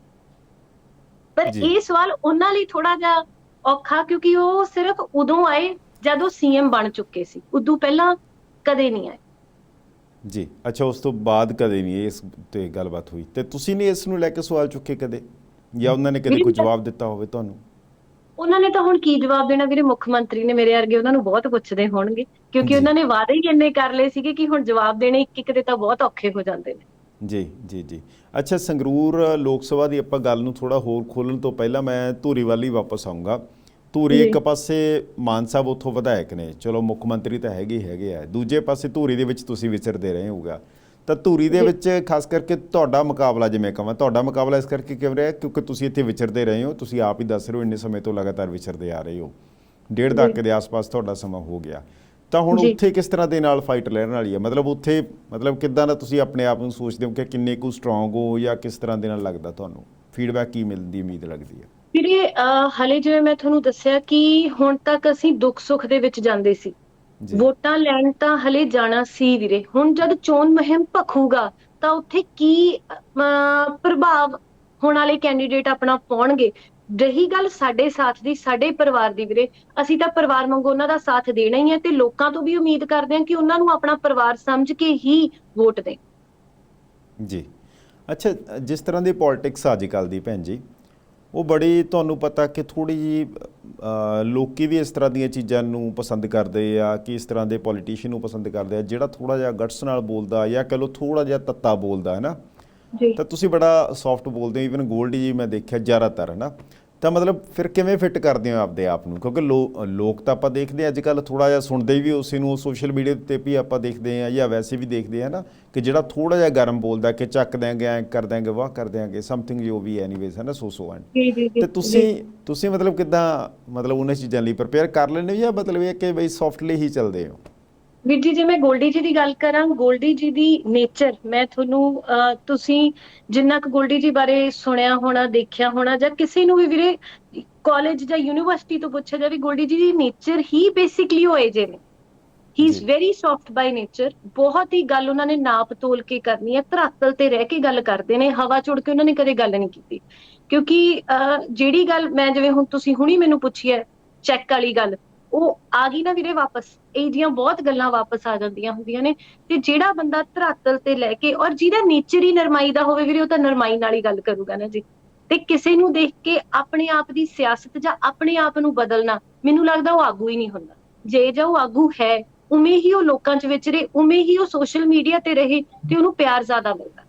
ਪਰ। ਇਹ ਸਵਾਲ ਉਹਨਾਂ ਲਈ ਥੋੜਾ ਜਿਹਾ ਔਖਾ ਕਿਉਂਕਿ ਉਹ ਸਿਰਫ ਉਦੋਂ ਆਏ ਜਦ ਸੀਐਮ ਬਣ ਚੁੱਕੇ ਸੀ। ਉਦੋਂ ਪਹਿਲਾਂ ਕਦੇ ਨਹੀਂ ਆਏ। ਜੀ ਅੱਛਾ ਉਸ ਤੋਂ ਬਾਅਦ ਕਦੇ ਨਹੀਂ ਇਸ ਤੇ ਗੱਲਬਾਤ ਹੋਈ। ਤੇ ਤੁਸੀਂ ਨੇ ਇਸ ਨੂੰ ਲੈ ਕੇ ਸਵਾਲ ਚੁੱਕੇ ਕਦੇ? ਜਾਂ ਉਹਨਾਂ ਨੇ ਕਦੇ ਕੋਈ ਜਵਾਬ ਦਿੱਤਾ ਹੋਵੇ ਤੁਹਾਨੂੰ? ਉਹਨਾਂ ਨੇ ਤਾਂ ਹੁਣ ਕੀ ਜਵਾਬ ਦੇਣਾ ਵੀਰੇ? ਮੁੱਖ ਮੰਤਰੀ ਨੇ ਮੇਰੇ ਵਰਗੇ ਉਹਨਾਂ ਨੂੰ ਬਹੁਤ ਪੁੱਛਦੇ ਹੋਣਗੇ ਕਿਉਂਕਿ। ਉਹਨਾਂ ਨੇ ਵਾਅਦੇ ਹੀ ਇੰਨੇ ਕਰ ਲਏ ਸੀਗੇ ਕਿ ਹੁਣ ਜਵਾਬ ਦੇਣੇ ਇੱਕ ਇੱਕ ਦੇ ਤਾਂ ਬਹੁਤ ਔਖੇ ਹੋ ਜਾਂਦੇ ਨੇ। ਜੀ ਜੀ ਜੀ। ਅੱਛਾ ਸੰਗਰੂਰ ਲੋਕ ਸਭਾ ਦੀ ਆਪਾਂ ਗੱਲ ਨੂੰ ਥੋੜਾ ਹੋਰ ਖੋਲਣ ਤੋਂ ਪਹਿਲਾਂ ਮੈਂ ਧੂਰੀ ਵੱਲ ਵਾਪਸ ਆਉਂਗਾ ਧੂਰੀ। ਇੱਕ ਪਾਸੇ ਮਾਨ ਸਾਹਿਬ ਉੱਥੋਂ ਵਿਧਾਇਕ ਨੇ। ਚਲੋ ਮੁੱਖ ਮੰਤਰੀ ਤਾਂ ਹੈਗੇ ਹੈਗੇ ਆ। ਦੂਜੇ ਪਾਸੇ ਧੂਰੀ ਦੇ ਵਿੱਚ ਤੁਸੀਂ ਵਿਚਰਦੇ ਰਹੇ ਹੋਊਗਾ। ਤਾਂ ਧੂਰੀ ਦੇ। ਵਿੱਚ ਖਾਸ ਕਰਕੇ ਤੁਹਾਡਾ ਮੁਕਾਬਲਾ ਜਿਵੇਂ ਕਹਾਂ ਤੁਹਾਡਾ ਮੁਕਾਬਲਾ ਇਸ ਕਰਕੇ ਕਿਉਂ ਰਿਹਾ? ਕਿਉਂਕਿ ਤੁਸੀਂ ਇੱਥੇ ਵਿਚਰਦੇ ਰਹੇ ਹੋ। ਤੁਸੀਂ ਆਪ ਹੀ ਦੱਸ ਰਹੇ ਹੋ ਇੰਨੇ ਸਮੇਂ ਤੋਂ ਲਗਾਤਾਰ ਵਿਚਰਦੇ ਆ ਰਹੇ ਹੋ। ਡੇਢ। ਦਹਾਕੇ ਦੇ ਆਸ-ਪਾਸ ਤੁਹਾਡਾ ਸਮਾਂ ਹੋ ਗਿਆ। ਤਾਂ ਹੁਣ ਜੀ। ਉੱਥੇ ਕਿਸ ਤਰ੍ਹਾਂ ਦੇ ਨਾਲ ਫਾਈਟ ਲੜਨ ਵਾਲੀ ਹੈ ਮਤਲਬ ਉੱਥੇ ਮਤਲਬ ਕਿੱਦਾਂ ਦਾ ਤੁਸੀਂ ਆਪਣੇ ਆਪ ਨੂੰ ਸੋਚਦੇ ਹੋ ਕਿ ਕਿੰਨੇ ਕੁ ਸਟਰੋਂਗ ਹੋ ਜਾਂ ਕਿਸ ਤਰ੍ਹਾਂ ਦੇ ਨਾਲ ਲੱਗਦਾ ਤੁਹਾਨੂੰ? ਫੀਡਬੈਕ ਕੀ ਮਿਲਣ ਦੀ ਉਮੀਦ ਲੱਗਦੀ ਹੈ ਵੀਰੇ ਅਹ, ਹਲੇ ਜਿਵੇਂ ਮੈਂ ਤੁਹਾਨੂੰ ਦੱਸਿਆ ਕਿ ਹੁਣ ਤੱਕ ਅਸੀਂ ਦੁੱਖ ਸੁੱਖ ਦੇ ਵਿੱਚ ਜਾਂਦੇ ਸੀ। ਜੀ। ਵੋਟਾਂ ਲੈਣ ਤਾਂ ਹਲੇ ਜਾਣਾ ਸੀ ਵੀਰੇ। ਹੁਣ ਜਦ ਚੋਣ ਮੁਹਿੰਮ ਭਖੂਗਾ ਤਾਂ ਉੱਥੇ ਕੀ ਪ੍ਰਭਾਵ ਹੋਣ ਵਾਲੇ ਕੈਂਡੀਡੇਟ ਆਪਣਾ ਪਾਉਣਗੇ? ਰਹੀ ਗੱਲ ਸਾਡੇ ਸਾਥ ਦੀ ਸਾਡੇ ਪਰਿਵਾਰ ਦੀ ਵੀਰੇ। ਅਸੀਂ ਤਾਂ ਪਰਿਵਾਰ ਵਾਂਗੂ ਉਹਨਾਂ ਦਾ ਸਾਥ ਦੇਣਾ ਹੀ ਹੈ ਤੇ ਲੋਕਾਂ ਤੋਂ ਵੀ ਉਮੀਦ ਕਰਦੇ ਹਾਂ ਕਿ ਉਹਨਾਂ ਨੂੰ ਆਪਣਾ ਪਰਿਵਾਰ ਸਮਝ ਕੇ ਹੀ ਵੋਟ ਦੇਣ। ਜੀ। ਅੱਛਾ ਜਿਸ ਤਰ੍ਹਾਂ ਦੀ ਪੋਲਿਟਿਕਸ ਅੱਜ ਕੱਲ੍ਹ ਦੀ ਭੈਣ ਜੀ ਉਹ ਬੜੀ ਤੁਹਾਨੂੰ ਪਤਾ ਕਿ ਥੋੜੀ ਜੀ ਲੋਕੀ ਵੀ ਇਸ ਤਰ੍ਹਾਂ ਦੀਆਂ ਚੀਜ਼ਾਂ ਨੂੰ ਪਸੰਦ ਕਰਦੇ ਆ ਕਿ ਇਸ ਤਰ੍ਹਾਂ ਦੇ ਪੋਲੀਟੀਸ਼ੀਅਨ ਨੂੰ ਪਸੰਦ ਕਰਦੇ ਆ ਜਿਹੜਾ ਥੋੜਾ ਜਿਹਾ ਗਟਸ ਨਾਲ ਬੋਲਦਾ ਜਾਂ ਕਹ ਲਓ ਥੋੜਾ ਜਿਹਾ ਤੱਤਾ ਬੋਲਦਾ ਹੈ ਨਾ? ਜੀ। ਤਾਂ ਤੁਸੀਂ ਬੜਾ ਸੌਫਟ ਬੋਲਦੇ ਹੋ ਇਵਨ 골ਡੀ ਜੀ ਮੈਂ ਦੇਖਿਆ ਜ਼ਿਆਦਾਤਰ ਹੈ ਨਾ? ਤਾਂ ਮਤਲਬ ਫਿਰ ਕਿਵੇਂ ਫਿੱਟ ਕਰਦੇ ਹੋ ਆਪਦੇ ਆਪ ਨੂੰ? ਕਿਉਂਕਿ ਲੋਕ ਤਾਂ ਆਪਾਂ ਦੇਖਦੇ ਅੱਜ ਕੱਲ ਥੋੜਾ ਜਿਹਾ ਸੁਣਦੇ ਵੀ ਉਸੇ ਨੂੰ ਸੋਸ਼ਲ ਮੀਡੀਆ ਤੇ ਵੀ ਆਪਾਂ ਦੇਖਦੇ ਆ ਜਾਂ ਵੈਸੇ ਵੀ ਦੇਖਦੇ ਆ ਨਾ ਕਿ ਜਿਹੜਾ ਥੋੜਾ ਜਿਹਾ ਗਰਮ ਬੋਲਦਾ ਕਿ ਚੱਕ ਦਿਆਂਗੇ ਐ ਕਰ ਦਿਆਂਗੇ ਵਾਹ ਕਰ ਦਿਆਂਗੇ ਸਮਥਿੰਗ ਜੋ ਵੀ ਐਨੀਵੇਜ਼ ਹੈ ਨਾ ਸੋ ਸੋ ਐਂਡ ਤੇ ਤੁਸੀਂ ਤੁਸੀਂ ਮਤਲਬ ਕਿਦਾਂ ਮਤਲਬ ਉਹਨਾਂ ਚੀਜ਼ਾਂ ਲਈ ਪ੍ਰਪੇਅਰ ਕਰ ਲੈਂਦੇ ਹੋ ਜਾਂ ਮਤਲਬ ਇਹ ਕਿ ਬਈ ਸੌਫਟਲੀ ਹੀ ਚੱਲਦੇ ਹੋ? ਵੀਰ ਜੀ ਜੇ ਮੈਂ ਗੋਲਡੀ ਜੀ ਦੀ ਗੱਲ ਕਰਾਂ ਗੋਲਡੀ ਜੀ ਦੀ ਨੇਚਰ ਮੈਂ ਤੁਹਾਨੂੰ ਤੁਸੀਂ ਜਿੰਨਾ ਕੁ ਗੋਲਡੀ ਜੀ ਬਾਰੇ ਸੁਣਿਆ ਹੋਣਾ ਦੇਖਿਆ ਹੋਣਾ ਜਾਂ ਕਿਸੇ ਨੂੰ ਵੀ ਵੀਰੇ ਕਾਲਜ ਜਾਂ ਯੂਨੀਵਰਸਿਟੀ ਤੋਂ ਪੁੱਛਿਆ ਜਾਵੇ ਗੋਲਡੀ ਜੀ ਦੀ ਨੇਚਰ ਹੀ ਬੇਸਿਕਲੀ ਹੋਏ ਜੇ ਨੇ ਹੀ is. Very soft by nature ਬਹੁਤ ਹੀ ਗੱਲ ਉਹਨਾਂ ਨੇ ਨਾਪ ਤੋਲ ਕੇ ਕਰਨੀ ਹੈ ਧਰਾਤਲ ਤੇ ਰਹਿ ਕੇ ਗੱਲ ਕਰਦੇ ਨੇ ਹਵਾ ਚੁੜ ਕੇ ਉਹਨਾਂ ਨੇ ਕਦੇ ਗੱਲ ਨਹੀਂ ਕੀਤੀ ਕਿਉਂਕਿ ਜਿਹੜੀ ਗੱਲ ਮੈਂ ਜਿਵੇਂ ਹੁਣ ਤੁਸੀਂ ਹੁਣੀ ਮੈਨੂੰ ਪੁੱਛੀ ਹੈ ਚੈੱਕ ਵਾਲੀ ਗੱਲ ਉਹ ਆ ਗਈ ਨਾ ਵੀਰੇ ਵਾਪਸ, ਇਹ ਜੀਆਂ ਬਹੁਤ ਗੱਲਾਂ ਵਾਪਸ ਆ ਜਾਂਦੀਆਂ ਹੁੰਦੀਆਂ ਨੇ, ਤੇ ਜਿਹੜਾ ਬੰਦਾ ਧਰਾਤਲ ਤੇ ਲੈ ਕੇ, ਔਰ ਜਿਹਦਾ ਨੇਚਰ ਹੀ ਨਰਮਾਈ ਦਾ ਹੋਵੇ ਵੀਰੇ, ਉਹ ਤਾਂ ਨਰਮਾਈ ਨਾਲ ਹੀ ਗੱਲ ਕਰੂਗਾ ਨਾ ਜੀ। ਤੇ ਕਿਸੇ ਨੂੰ ਦੇਖ ਕੇ ਆਪਣੇ ਆਪ ਦੀ ਸਿਆਸਤ ਜਾਂ ਆਪਣੇ ਆਪ ਨੂੰ ਬਦਲਣਾ, ਮੈਨੂੰ ਲੱਗਦਾ ਉਹ ਆਗੂ ਹੀ ਨਹੀਂ ਹੁੰਦਾ। ਜੇ ਜਾਂ ਉਹ ਆਗੂ ਹੈ, ਉਵੇਂ ਹੀ ਉਹ ਲੋਕਾਂ 'ਚ ਵਿਚਰੇ ਉਵੇਂ ਹੀ ਉਹ ਸੋਸ਼ਲ ਮੀਡੀਆ ਤੇ ਰਹੇ, ਤੇ ਉਹਨੂੰ ਪਿਆਰ ਜ਼ਿਆਦਾ ਮਿਲਦਾ।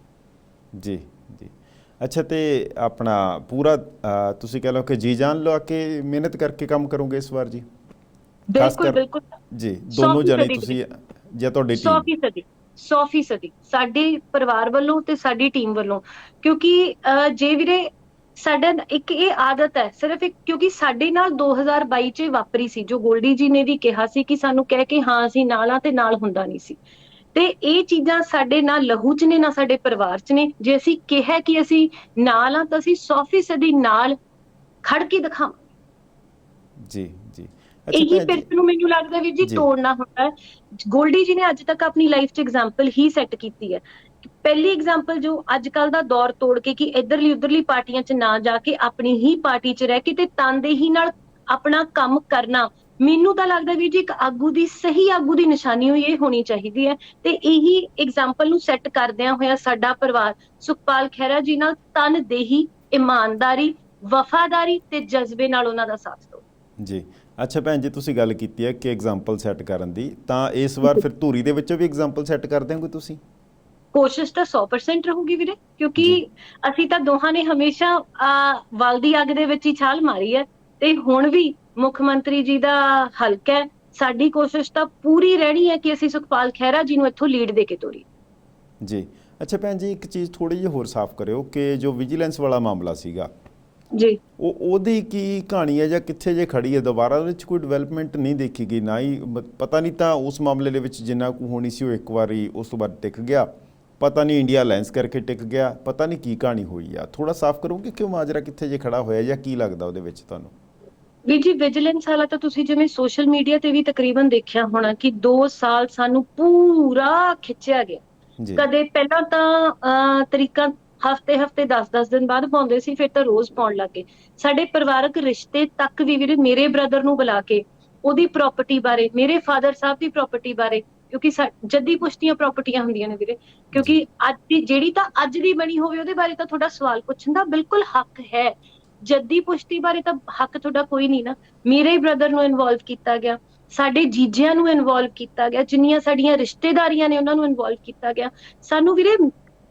ਜੀ ਜੀ। ਅੱਛਾ, ਤੇ ਆਪਣਾ ਪੂਰਾ ਤੁਸੀਂ ਕਹ ਲਓ ਕਿ ਜੀ ਜਾਨ ਲਾ ਕੇ ਮਿਹਨਤ ਕਰਕੇ ਕੰਮ ਕਰੋਗੇ ਇਸ ਵਾਰ ਜੀ? ਬਿਲਕੁਲ ਬਿਲਕੁਲ। ਜੀ ਦੋਨੋਂ ਜਣੇ ਤੁਸੀਂ ਜਾਂ। ਤੁਹਾਡੀ 100 ਟੀਮ ਫੀਸਦੀ 100 ਫੀਸਦੀ। ਸਾਡੇ ਪਰਿਵਾਰ ਵੱਲੋਂ ਤੇ ਸਾਡੀ ਟੀਮ ਵੱਲੋਂ। ਕਿਉਂਕਿ ਜੇ ਵੀਰੇ ਸਾਡਾ ਇੱਕ ਇਹ ਆਦਤ ਹੈ ਸਿਰਫ ਇੱਕ ਕਿਉਂਕਿ ਸਾਡੇ ਨਾਲ 2022 ਚ ਵਾਪਰੀ ਸੀ ਜੋ ਗੋਲਡੀ ਜੀ ਨੇ ਵੀ ਕਿਹਾ ਸੀ ਕਿ ਸਾਨੂੰ ਕਹਿ ਕੇ ਹਾਂ ਅਸੀਂ ਨਾਲਾਂ ਤੇ ਨਾਲ ਹੁੰਦਾ ਨਹੀਂ ਸੀ। ਤੇ ਇਹ ਚੀਜ਼ਾਂ ਸਾਡੇ ਨਾਲ ਲਹੂ ਚ ਨੇ ਨਾ ਸਾਡੇ ਪਰਿਵਾਰ ਚ ਨੇ। ਜੇ ਅਸੀਂ ਕਿਹਾ ਕਿ ਅਸੀਂ ਨਾਲ ਆ ਤਾਂ ਅਸੀਂ 100% ਨਾਲ ਖੜ ਕੇ ਦਿਖਾਵਾਂ ਜੀ ਜੀ। ਇਹੀ ਪਿਰਤ ਨੂੰ ਮੈਨੂੰ ਲੱਗਦਾ ਵੀ ਜੀ। ਤੋੜਨਾ ਹੁੰਦਾ ਹੈ। ਗੋਲਡੀ ਜੀ ਨੇ ਅੱਜ ਤੱਕ ਆਪਣੀ ਲਾਈਫ 'ਚ ਐਗਜ਼ਾਮਪਲ ਹੀ ਸੈੱਟ ਕੀਤੀ ਹੈ। ਪਹਿਲੀ ਐਗਜ਼ਾਮਪਲ ਜੋ ਅੱਜ ਕੱਲ ਦਾ ਦੌਰ ਤੋੜ ਕੇ ਕਿ ਇਧਰਲੀ ਉਧਰਲੀ ਪਾਰਟੀਆਂ 'ਚ ਨਾ ਜਾ ਕੇ ਆਪਣੀ ਹੀ ਪਾਰਟੀ 'ਚ ਰਹਿ ਕੇ ਤੇ ਤਨਦੇਹੀ ਨਾਲ ਆਪਣਾ ਕੰਮ ਕਰਨਾ। ਮੈਨੂੰ ਤਾਂ ਲੱਗਦਾ ਵੀ ਜੀ ਇੱਕ ਆਗੂ ਦੀ ਸਹੀ ਆਗੂ ਦੀ ਨਿਸ਼ਾਨੀ ਹੋਈ ਇਹ ਹੋਣੀ ਚਾਹੀਦੀ ਹੈ। ਤੇ ਇਹੀ ਐਗਜ਼ਾਮਪਲ ਨੂੰ ਸੈੱਟ ਕਰਦਿਆਂ ਹੋਇਆ ਸਾਡਾ ਪਰਿਵਾਰ ਸੁਖਪਾਲ ਖਹਿਰਾ ਜੀ ਨਾਲ ਤਨਦੇਹੀ ਇਮਾਨਦਾਰੀ ਵਫਾਦਾਰੀ ਤੇ ਜਜ਼ਬੇ ਨਾਲ ਉਹਨਾਂ ਦਾ ਸਾਥ ਦੋ। ਜੀ। ਅੱਛਾ ਭੈਣ ਜੀ ਤੁਸੀਂ ਗੱਲ ਕੀਤੀ ਹੈ ਕਿ ਐਗਜ਼ਾਮਪਲ ਸੈੱਟ ਕਰਨ ਦੀ। ਤਾਂ ਇਸ ਵਾਰ ਫਿਰ ਧੂਰੀ ਦੇ ਵਿੱਚੋਂ ਵੀ ਐਗਜ਼ਾਮਪਲ ਸੈੱਟ ਕਰ ਦਿਆਂਗੇ ਤੁਸੀਂ? ਕੋਸ਼ਿਸ਼ ਤਾਂ 100% ਰਹੂਗੀ ਵੀਰੇ ਕਿਉਂਕਿ। ਅਸੀਂ ਤਾਂ ਦੋਹਾਂ ਨੇ ਹਮੇਸ਼ਾ ਵਲਦੀ ਅੱਗ ਦੇ ਵਿੱਚ ਹੀ ਛਾਲ ਮਾਰੀ ਹੈ। ਤੇ ਹੁਣ ਵੀ ਮੁੱਖ ਮੰਤਰੀ ਜੀ ਦਾ ਹਲਕਾ ਹੈ। ਸਾਡੀ ਕੋਸ਼ਿਸ਼ ਤਾਂ ਪੂਰੀ ਰਹਿਣੀ ਹੈ ਕਿ ਅਸੀਂ ਸੁਖਪਾਲ ਖਹਿਰਾ ਜੀ ਨੂੰ ਇੱਥੋਂ ਲੀਡ ਦੇ ਕੇ ਤੋਰੀ ਜੀ। ਅੱਛਾ ਭੈਣ ਜੀ ਇੱਕ ਚੀਜ਼ ਥੋੜੀ ਜਿਹੀ ਹੋਰ ਸਾਫ਼ ਕਰਿਓ ਕਿ ਜੋ ਵਿਜੀਲੈਂਸ ਵਾਲਾ ਮਾਮਲਾ ਸੀਗਾ ਜੀ। ਉਹ ਉਹਦੀ ਕੀ ਕਹਾਣੀ ਹੈ ਜਾਂ ਕਿੱਥੇ ਜੇ ਖੜੀ ਹੈ? ਦੁਬਾਰਾ ਉਹਦੇ ਵਿੱਚ ਕੋਈ ਡਿਵੈਲਪਮੈਂਟ ਨਹੀਂ ਦੇਖੀ ਗਈ ਨਾ ਹੀ ਮ- ਪਤਾ ਨਹੀਂ ਤਾਂ ਉਸ ਮਾਮਲੇ ਦੇ ਵਿੱਚ ਜਿੰਨਾ ਕੁ ਹੋਣੀ ਸੀ ਉਹ ਇੱਕ ਵਾਰੀ ਉਸ ਤੋਂ ਬਾਅਦ ਟਿਕ ਗਿਆ। ਪਤਾ ਨਹੀਂ ਇੰਡੀਆ ਅਲਾਈਅੰਸ ਕਰਕੇ ਟਿਕ ਗਿਆ ਪਤਾ ਨਹੀਂ ਕੀ ਕਹਾਣੀ ਹੋਈ ਆ। ਥੋੜਾ ਸਾਫ਼ ਕਰੋਗੇ ਕਿ ਉਹ ਮਾਜਰਾ ਕਿੱਥੇ ਜੇ ਖੜਾ ਹੋਇਆ ਜਾਂ ਕੀ ਲੱਗਦਾ ਉਹਦੇ ਵਿੱਚ ਤੁਹਾਨੂੰ? ਵੀ ਜੀ ਵਿਜੀਲੈਂਸ ਵਾਲਾ ਤਾਂ ਤੁਸੀਂ ਜਿਵੇਂ ਸੋਸ਼ਲ ਮੀਡੀਆ ਤੇ ਵੀ ਤਕਰੀਬਨ ਦੇਖਿਆ ਹੋਣਾ ਕਿ 2 ਸਾਲ ਸਾਨੂੰ ਪੂਰਾ ਖਿੱਚਿਆ ਗਿਆ। ਜੀ। ਕਦੇ ਪਹਿਲਾਂ ਤਾਂ ਅਹ, ਤਰੀਕਾ ਹਫ਼ਤੇ ਹਫ਼ਤੇ 10-10 ਦਿਨ ਬਾਅਦ ਪਾਉਂਦੇ ਸੀ, ਫਿਰ ਤਾਂ ਰੋਜ਼ ਪਾਉਣ ਲੱਗੇ ਸਾਡੇ ਪਰਿਵਾਰਕ ਰਿਸ਼ਤੇ ਤੱਕ ਵੀ ਵੀਰੇ ਮੇਰੇ ਬ੍ਰਦਰ ਨੂੰ ਬੁਲਾ ਕੇ, ਉਹਦੀ ਪ੍ਰਾਪਰਟੀ ਬਾਰੇ, ਮੇਰੇ ਫਾਦਰ ਸਾਹਿਬ ਦੀ ਪ੍ਰਾਪਰਟੀ ਬਾਰੇ, ਕਿਉਂਕਿ ਜੱਦੀ ਪੁਸ਼ਤੀਆਂ ਪ੍ਰਾਪਰਟੀਆਂ ਹੁੰਦੀਆਂ ਨੇ ਵੀਰੇ। ਕਿਉਂਕਿ ਅੱਜ ਦੀ, ਜਿਹੜੀ ਤਾਂ ਅੱਜ ਦੀ ਬਣੀ ਹੋਵੇ, ਉਹਦੇ ਬਾਰੇ ਤਾਂ ਤੁਹਾਡਾ ਸਵਾਲ ਪੁੱਛਣ ਦਾ ਬਿਲਕੁਲ ਹੱਕ ਹੈ। ਜੱਦੀ ਪੁਸ਼ਤੀ ਬਾਰੇ ਤਾਂ ਹੱਕ ਤੁਹਾਡਾ ਕੋਈ ਨਹੀਂ ਨਾ। ਮੇਰੇ ਬ੍ਰਦਰ ਨੂੰ ਇਨਵੋਲਵ ਕੀਤਾ ਗਿਆ, ਸਾਡੇ ਜੀਜਿਆਂ ਨੂੰ ਇਨਵੋਲਵ ਕੀਤਾ ਗਿਆ, ਜਿੰਨੀਆਂ ਸਾਡੀਆਂ ਰਿਸ਼ਤੇਦਾਰੀਆਂ ਨੇ, ਉਹਨਾਂ ਨੂੰ ਇਨਵੋਲਵ ਕੀਤਾ ਗਿਆ। ਸਾਨੂੰ ਵੀਰੇ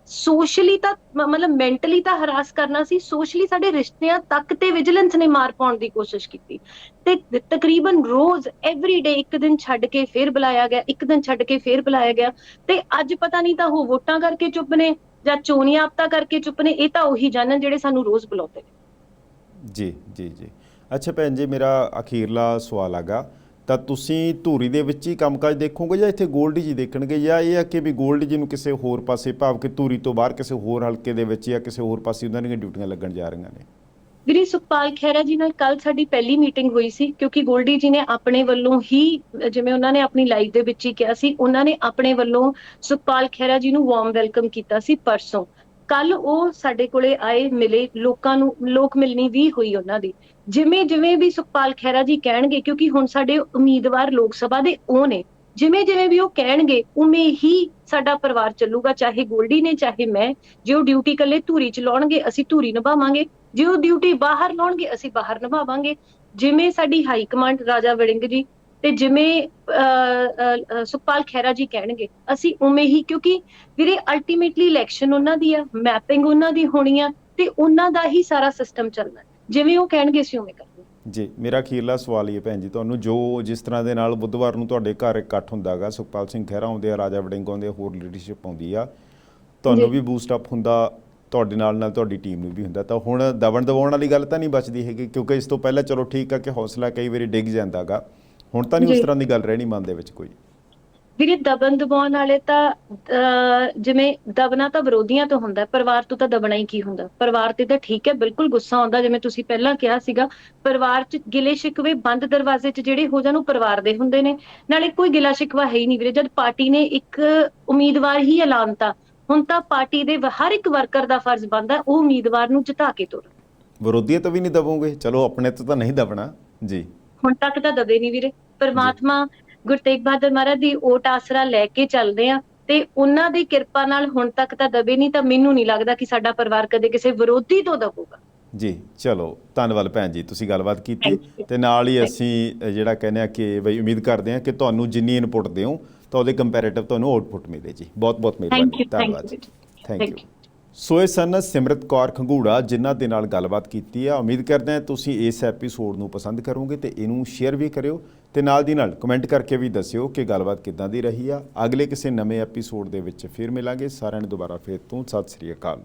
ਸੋਸ਼ਲੀ ਤਾਂ ਮਤਲਬ ਮੈਂਟਲੀ ਤਾਂ ਹਰਾਸ ਕਰਨਾ ਸੀ ਸੋਸ਼ਲੀ ਸਾਡੇ ਰਿਸ਼ਤਿਆਂ ਤੱਕ ਤੇ ਵਿਜੀਲੈਂਸ ਨੇ ਮਾਰ ਪਾਉਣ ਦੀ ਕੋਸ਼ਿਸ਼ ਕੀਤੀ। ਤੇ ਤਕਰੀਬਨ ਰੋਜ਼ ਐਵਰੀ ਡੇ ਇੱਕ ਦਿਨ ਛੱਡ ਕੇ ਫੇਰ ਬੁਲਾਇਆ ਗਿਆ, ਇੱਕ ਦਿਨ ਛੱਡ ਕੇ ਫੇਰ ਬੁਲਾਇਆ ਗਿਆ। ਤੇ ਅੱਜ ਪਤਾ ਨਹੀਂ ਤਾਂ ਉਹ ਵੋਟਾਂ ਕਰਕੇ ਚੁੱਪ ਨੇ ਜਾਂ ਚੋਣੀਆਂ ਆਪਤਾ ਕਰਕੇ ਚੁੱਪ ਨੇ, ਇਹ ਤਾਂ ਉਹੀ ਜਾਣਨ ਜਿਹੜੇ ਸਾਨੂੰ ਰੋਜ਼ ਬੁਲਾਉਂਦੇ ਨੇ। ਜੀ ਜੀ ਜੀ। ਅੱਛਾ ਭੈਣ ਜੀ, ਮੇਰਾ ਅਖੀਰਲਾ ਸਵਾਲ ਹੈਗਾ ਤਾਂ ਤੁਸੀਂ ਧੂਰੀ ਦੇ ਵਿੱਚ ਹੀ ਕੰਮਕਾਜ ਦੇਖੋਗੇ ਜਾਂ ਇੱਥੇ ਗੋਲਡੀ ਜੀ ਦੇਖਣਗੇ ਜਾਂ ਇਹ ਹੈ ਕਿ ਵੀ ਗੋਲਡੀ ਜੀ ਨੂੰ ਕਿਸੇ ਹੋਰ ਪਾਸੇ, ਭਾਵ ਕਿ ਧੂਰੀ ਤੋਂ ਬਾਹਰ ਕਿਸੇ ਹੋਰ ਹਲਕੇ ਦੇ ਵਿੱਚ ਜਾਂ ਕਿਸੇ ਹੋਰ ਪਾਸੇ ਉਹਨਾਂ ਦੀਆਂ ਡਿਊਟੀਆਂ ਲੱਗਣ ਜਾ ਰਹੀਆਂ ਨੇ। ਵੀਰੇ ਸੁਖਪਾਲ ਖਹਿਰਾ ਜੀ ਨਾਲ ਕੱਲ ਸਾਡੀ ਪਹਿਲੀ ਮੀਟਿੰਗ ਹੋਈ ਸੀ ਕਿਉਂਕਿ ਗੋਲਡੀ ਜੀ ਨੇ ਆਪਣੇ ਵੱਲੋਂ ਹੀ, ਜਿਵੇਂ ਉਹਨਾਂ ਨੇ ਆਪਣੀ ਲਾਈਵ ਦੇ ਵਿੱਚ ਹੀ ਕਿਹਾ ਸੀ, ਉਹਨਾਂ ਨੇ ਆਪਣੇ ਵੱਲੋਂ ਸੁਖਪਾਲ ਖਹਿਰਾ ਜੀ ਨੂੰ ਵਾਰਮ ਵੈਲਕਮ ਕੀਤਾ ਸੀ ਪਰਸੋਂ। ਕੱਲ ਉਹ ਸਾਡੇ ਕੋਲੇ ਆਏ, ਮਿਲੇ, ਲੋਕਾਂ ਨੂੰ, ਲੋਕ ਮਿਲਣੀ ਵੀ ਹੋਈ ਉਹਨਾਂ ਦੀ। ਜਿਵੇਂ ਜਿਵੇਂ ਵੀ ਸੁਖਪਾਲ ਖਹਿਰਾ ਜੀ ਕਹਿਣਗੇ, ਕਿਉਂਕਿ ਹੁਣ ਸਾਡੇ ਉਮੀਦਵਾਰ ਲੋਕ ਸਭਾ ਦੇ ਉਹ ਨੇ, ਜਿਵੇਂ ਜਿਵੇਂ ਵੀ ਉਹ ਕਹਿਣਗੇ, ਉਵੇਂ ਹੀ ਸਾਡਾ ਪਰਿਵਾਰ ਚੱਲੂਗਾ, ਚਾਹੇ ਗੋਲਡੀ ਨੇ, ਚਾਹੇ ਮੈਂ। ਜੇ ਉਹ ਡਿਊਟੀ ਕੱਲੇ ਧੂਰੀ ਚ ਲਾਉਣਗੇ, ਅਸੀਂ ਧੂਰੀ ਨਿਭਾਵਾਂਗੇ। ਜੇ ਉਹ ਡਿਊਟੀ ਬਾਹਰ ਲਾਉਣਗੇ, ਅਸੀਂ ਬਾਹਰ ਨਿਭਾਵਾਂਗੇ। ਜਿਵੇਂ ਸਾਡੀ ਹਾਈ ਕਮਾਂਡ ਰਾਜਾ ਵੜਿੰਗ ਜੀ ਤੇ ਜਿਵੇਂ ਸੁਖਪਾਲ ਖਹਿਰਾ ਜੀ ਕਹਿਣਗੇ ਅਸੀਂ ਉਵੇਂ ਹੀ ਕਿਉਂਕਿ ਵੀਰੇ ਅਲਟੀਮੇਟਲੀ ਇਲੈਕਸ਼ਨ ਉਹਨਾਂ ਦੀ ਆ ਮੈਪਿੰਗ ਉਹਨਾਂ ਦੀ ਹੋਣੀ ਆ ਤੇ ਉਹਨਾਂ ਦਾ ਹੀ ਸਾਰਾ ਸਿਸਟਮ ਚੱਲਣਾ। ਜਿਵੇਂ ਉਹ ਕਹਿਣਗੇ ਅਸੀਂ ਉਵੇਂ ਕਰਾਂਗੇ ਜੀ ਮੇਰਾ ਅਖੀਰਲਾ ਸਵਾਲ ਇਹ ਭੈਣ ਜੀ ਤੁਹਾਨੂੰ ਜੋ ਜਿਸ ਤਰ੍ਹਾਂ ਦੇ ਨਾਲ ਬੁੱਧਵਾਰ ਨੂੰ ਤੁਹਾਡੇ ਘਰ ਇਕੱਠ ਹੁੰਦਾਗਾ ਸੁਖਪਾਲ ਸਿੰਘ ਖਹਿਰਾ ਆਉਂਦੇ ਆ ਰਾਜਾ ਵੜਿੰਗ ਆਉਂਦੇ ਆ ਹੋਰ ਲੀਡਰਸ਼ਿਪ ਆਉਂਦੀ ਆ ਤੁਹਾਨੂੰ। ਵੀ ਬੂਸਟ ਅਪ ਹੁੰਦਾ ਤੁਹਾਡੇ ਨਾਲ ਨਾਲ ਤੁਹਾਡੀ ਟੀਮ ਨੂੰ ਵੀ ਹੁੰਦਾ ਤਾਂ ਹੁਣ ਦਬਣ ਦਬਾਉਣ ਵਾਲੀ ਗੱਲ ਤਾਂ ਨਹੀਂ ਬਚਦੀ ਹੈਗੀ ਕਿਉਂਕਿ ਇਸ ਤੋਂ ਪਹਿਲਾਂ ਚਲੋ ਠੀਕ ਆ ਕਿ ਹੌਸਲਾ ਕਈ ਵਾਰੀ ਡਿੱਗ ਜਾਂਦਾਗਾ ਹੁਣ ਤਾਂ ਨਹੀਂ ਉਸ। ਤਰ੍ਹਾਂ ਦੀ ਗੱਲ ਰਹਿਣੀ ਮਨ ਦੇ ਵਿੱਚ ਕੋਈ। ਵੀਰੇ ਦਬਨ ਦਬਾਉਣ ਵਾਲੇ ਤਾਂ ਜਿਵੇਂ ਦਬਨਾ ਤਾਂ ਵਿਰੋਧੀਆਂ ਤੋਂ ਹੁੰਦਾ ਪਰਿਵਾਰ ਤੋਂ ਤਾਂ ਦਬਣਾ ਹੀ ਕੀ ਹੁੰਦਾ? ਪਰਿਵਾਰ ਤੇ ਤਾਂ ਠੀਕ ਹੈ ਬਿਲਕੁਲ ਗੁੱਸਾ ਆਉਂਦਾ ਜਿਵੇਂ ਤੁਸੀਂ ਪਹਿਲਾਂ ਕਿਹਾ ਸੀਗਾ। ਪਰਿਵਾਰ 'ਚ ਗਿਲੇ ਸ਼ਿਕਵੇ ਬੰਦ ਦਰਵਾਜ਼ੇ 'ਚ ਜਿਹੜੇ ਹੋ ਜਾਣ ਉਹ ਪਰਿਵਾਰ ਦੇ ਹੁੰਦੇ ਨੇ। ਨਾਲੇ ਕੋਈ ਗਿਲਾ ਸ਼ਿਕਵਾ ਹੈ ਹੀ ਨਹੀਂ ਵੀਰੇ ਜਦ ਪਾਰਟੀ ਨੇ ਇੱਕ ਉਮੀਦਵਾਰ ਹੀ ਐਲਾਨਤਾ ਹੁਣ ਤਾਂ ਪਾਰਟੀ ਦੇ ਹਰ ਇੱਕ ਵਰਕਰ ਦਾ ਫਰਜ਼ ਬਣਦਾ ਉਹ ਉਮੀਦਵਾਰ ਨੂੰ ਜਿਤਾ ਕੇ ਤੋਰਨ। ਵਿਰੋਧੀਆਂ ਤੋਂ ਵੀ ਨਹੀਂ ਦਬੋਗੇ? ਚਲੋ ਆਪਣੇ ਤੋਂ ਤਾਂ ਨਹੀਂ ਦਬਣਾ। ਜੀ। ਹੁਣ ਤੱਕ ਤਾਂ ਦਬੇ ਨਹੀਂ ਵੀਰੇ। ਪਰਮਾਤਮਾ ਗੁਰੂ ਤੇਗ ਬਹਾਦਰ ਮਹਾਰਾਜ ਦੀ ਓਟ ਆਸਰਾ ਲੈ ਕੇ ਚੱਲਦੇ ਆ ਤੇ ਉਹਨਾਂ ਦੀ ਕਿਰਪਾ ਨਾਲ ਹੁਣ ਤੱਕ ਤਾਂ ਦਬੇ ਨਹੀਂ ਤਾਂ ਮੈਨੂੰ ਨਹੀਂ ਲੱਗਦਾ ਕਿ ਸਾਡਾ ਪਰਿਵਾਰ ਕਦੇ ਕਿਸੇ ਵਿਰੋਧੀ ਤੋਂ ਦਬੂਗਾ ਜੀ ਚਲੋ ਧੰਨਵਾਦ ਭੈਣ ਜੀ ਤੁਸੀਂ ਗੱਲਬਾਤ ਕੀਤੀ. ਤੇ ਨਾਲ ਹੀ ਅਸੀਂ ਜਿਹੜਾ ਕਹਿੰਦੇ ਆ ਕਿ ਬਈ ਉਮੀਦ ਕਰਦੇ ਹਾਂ ਕਿ ਤੁਹਾਨੂੰ ਜਿੰਨੀ ਇਨਪੁਟ ਦਿਓ ਤਾਂ ਉਹਦੇ ਕੰਪੈਰੀਟਿਵ ਤੁਹਾਨੂੰ ਆਉਟਪੁੱਟ ਮਿਲੇ ਜੀ। ਬਹੁਤ ਬਹੁਤ ਮਿਹਰਬਾਨੀ ਧੰਨਵਾਦ ਜੀ। ਥੈਂਕ ਯੂ ਸੋ ਇਹ ਸਨ ਸਿਮਰਤ ਕੌਰ ਖੰਗੂੜਾ, ਜਿਨ੍ਹਾਂ ਦੇ ਨਾਲ ਗੱਲਬਾਤ ਕੀਤੀ ਆ। ਉਮੀਦ ਕਰਦੇ ਹਾਂ ਤੁਸੀਂ ਇਸ ਐਪੀਸੋਡ ਨੂੰ ਪਸੰਦ ਕਰੋਗੇ ਤੇ ਇਹਨੂੰ ਸ਼ੇਅਰ ਵੀ ਕਰਿਓ ਤੇ ਨਾਲ ਦੀ ਨਾਲ ਕਮੈਂਟ ਕਰਕੇ ਵੀ ਦੱਸਿਓ ਕਿ ਗੱਲਬਾਤ ਕਿੱਦਾਂ ਦੀ ਰਹੀ ਆ। ਅਗਲੇ ਕਿਸੇ ਨਵੇਂ ਐਪੀਸੋਡ ਦੇ ਵਿੱਚ ਫਿਰ ਮਿਲਾਂਗੇ। ਸਾਰਿਆਂ ਨੂੰ ਦੁਬਾਰਾ ਫੇਰ ਤੋਂ ਸਤਿ ਸ੍ਰੀ ਅਕਾਲ।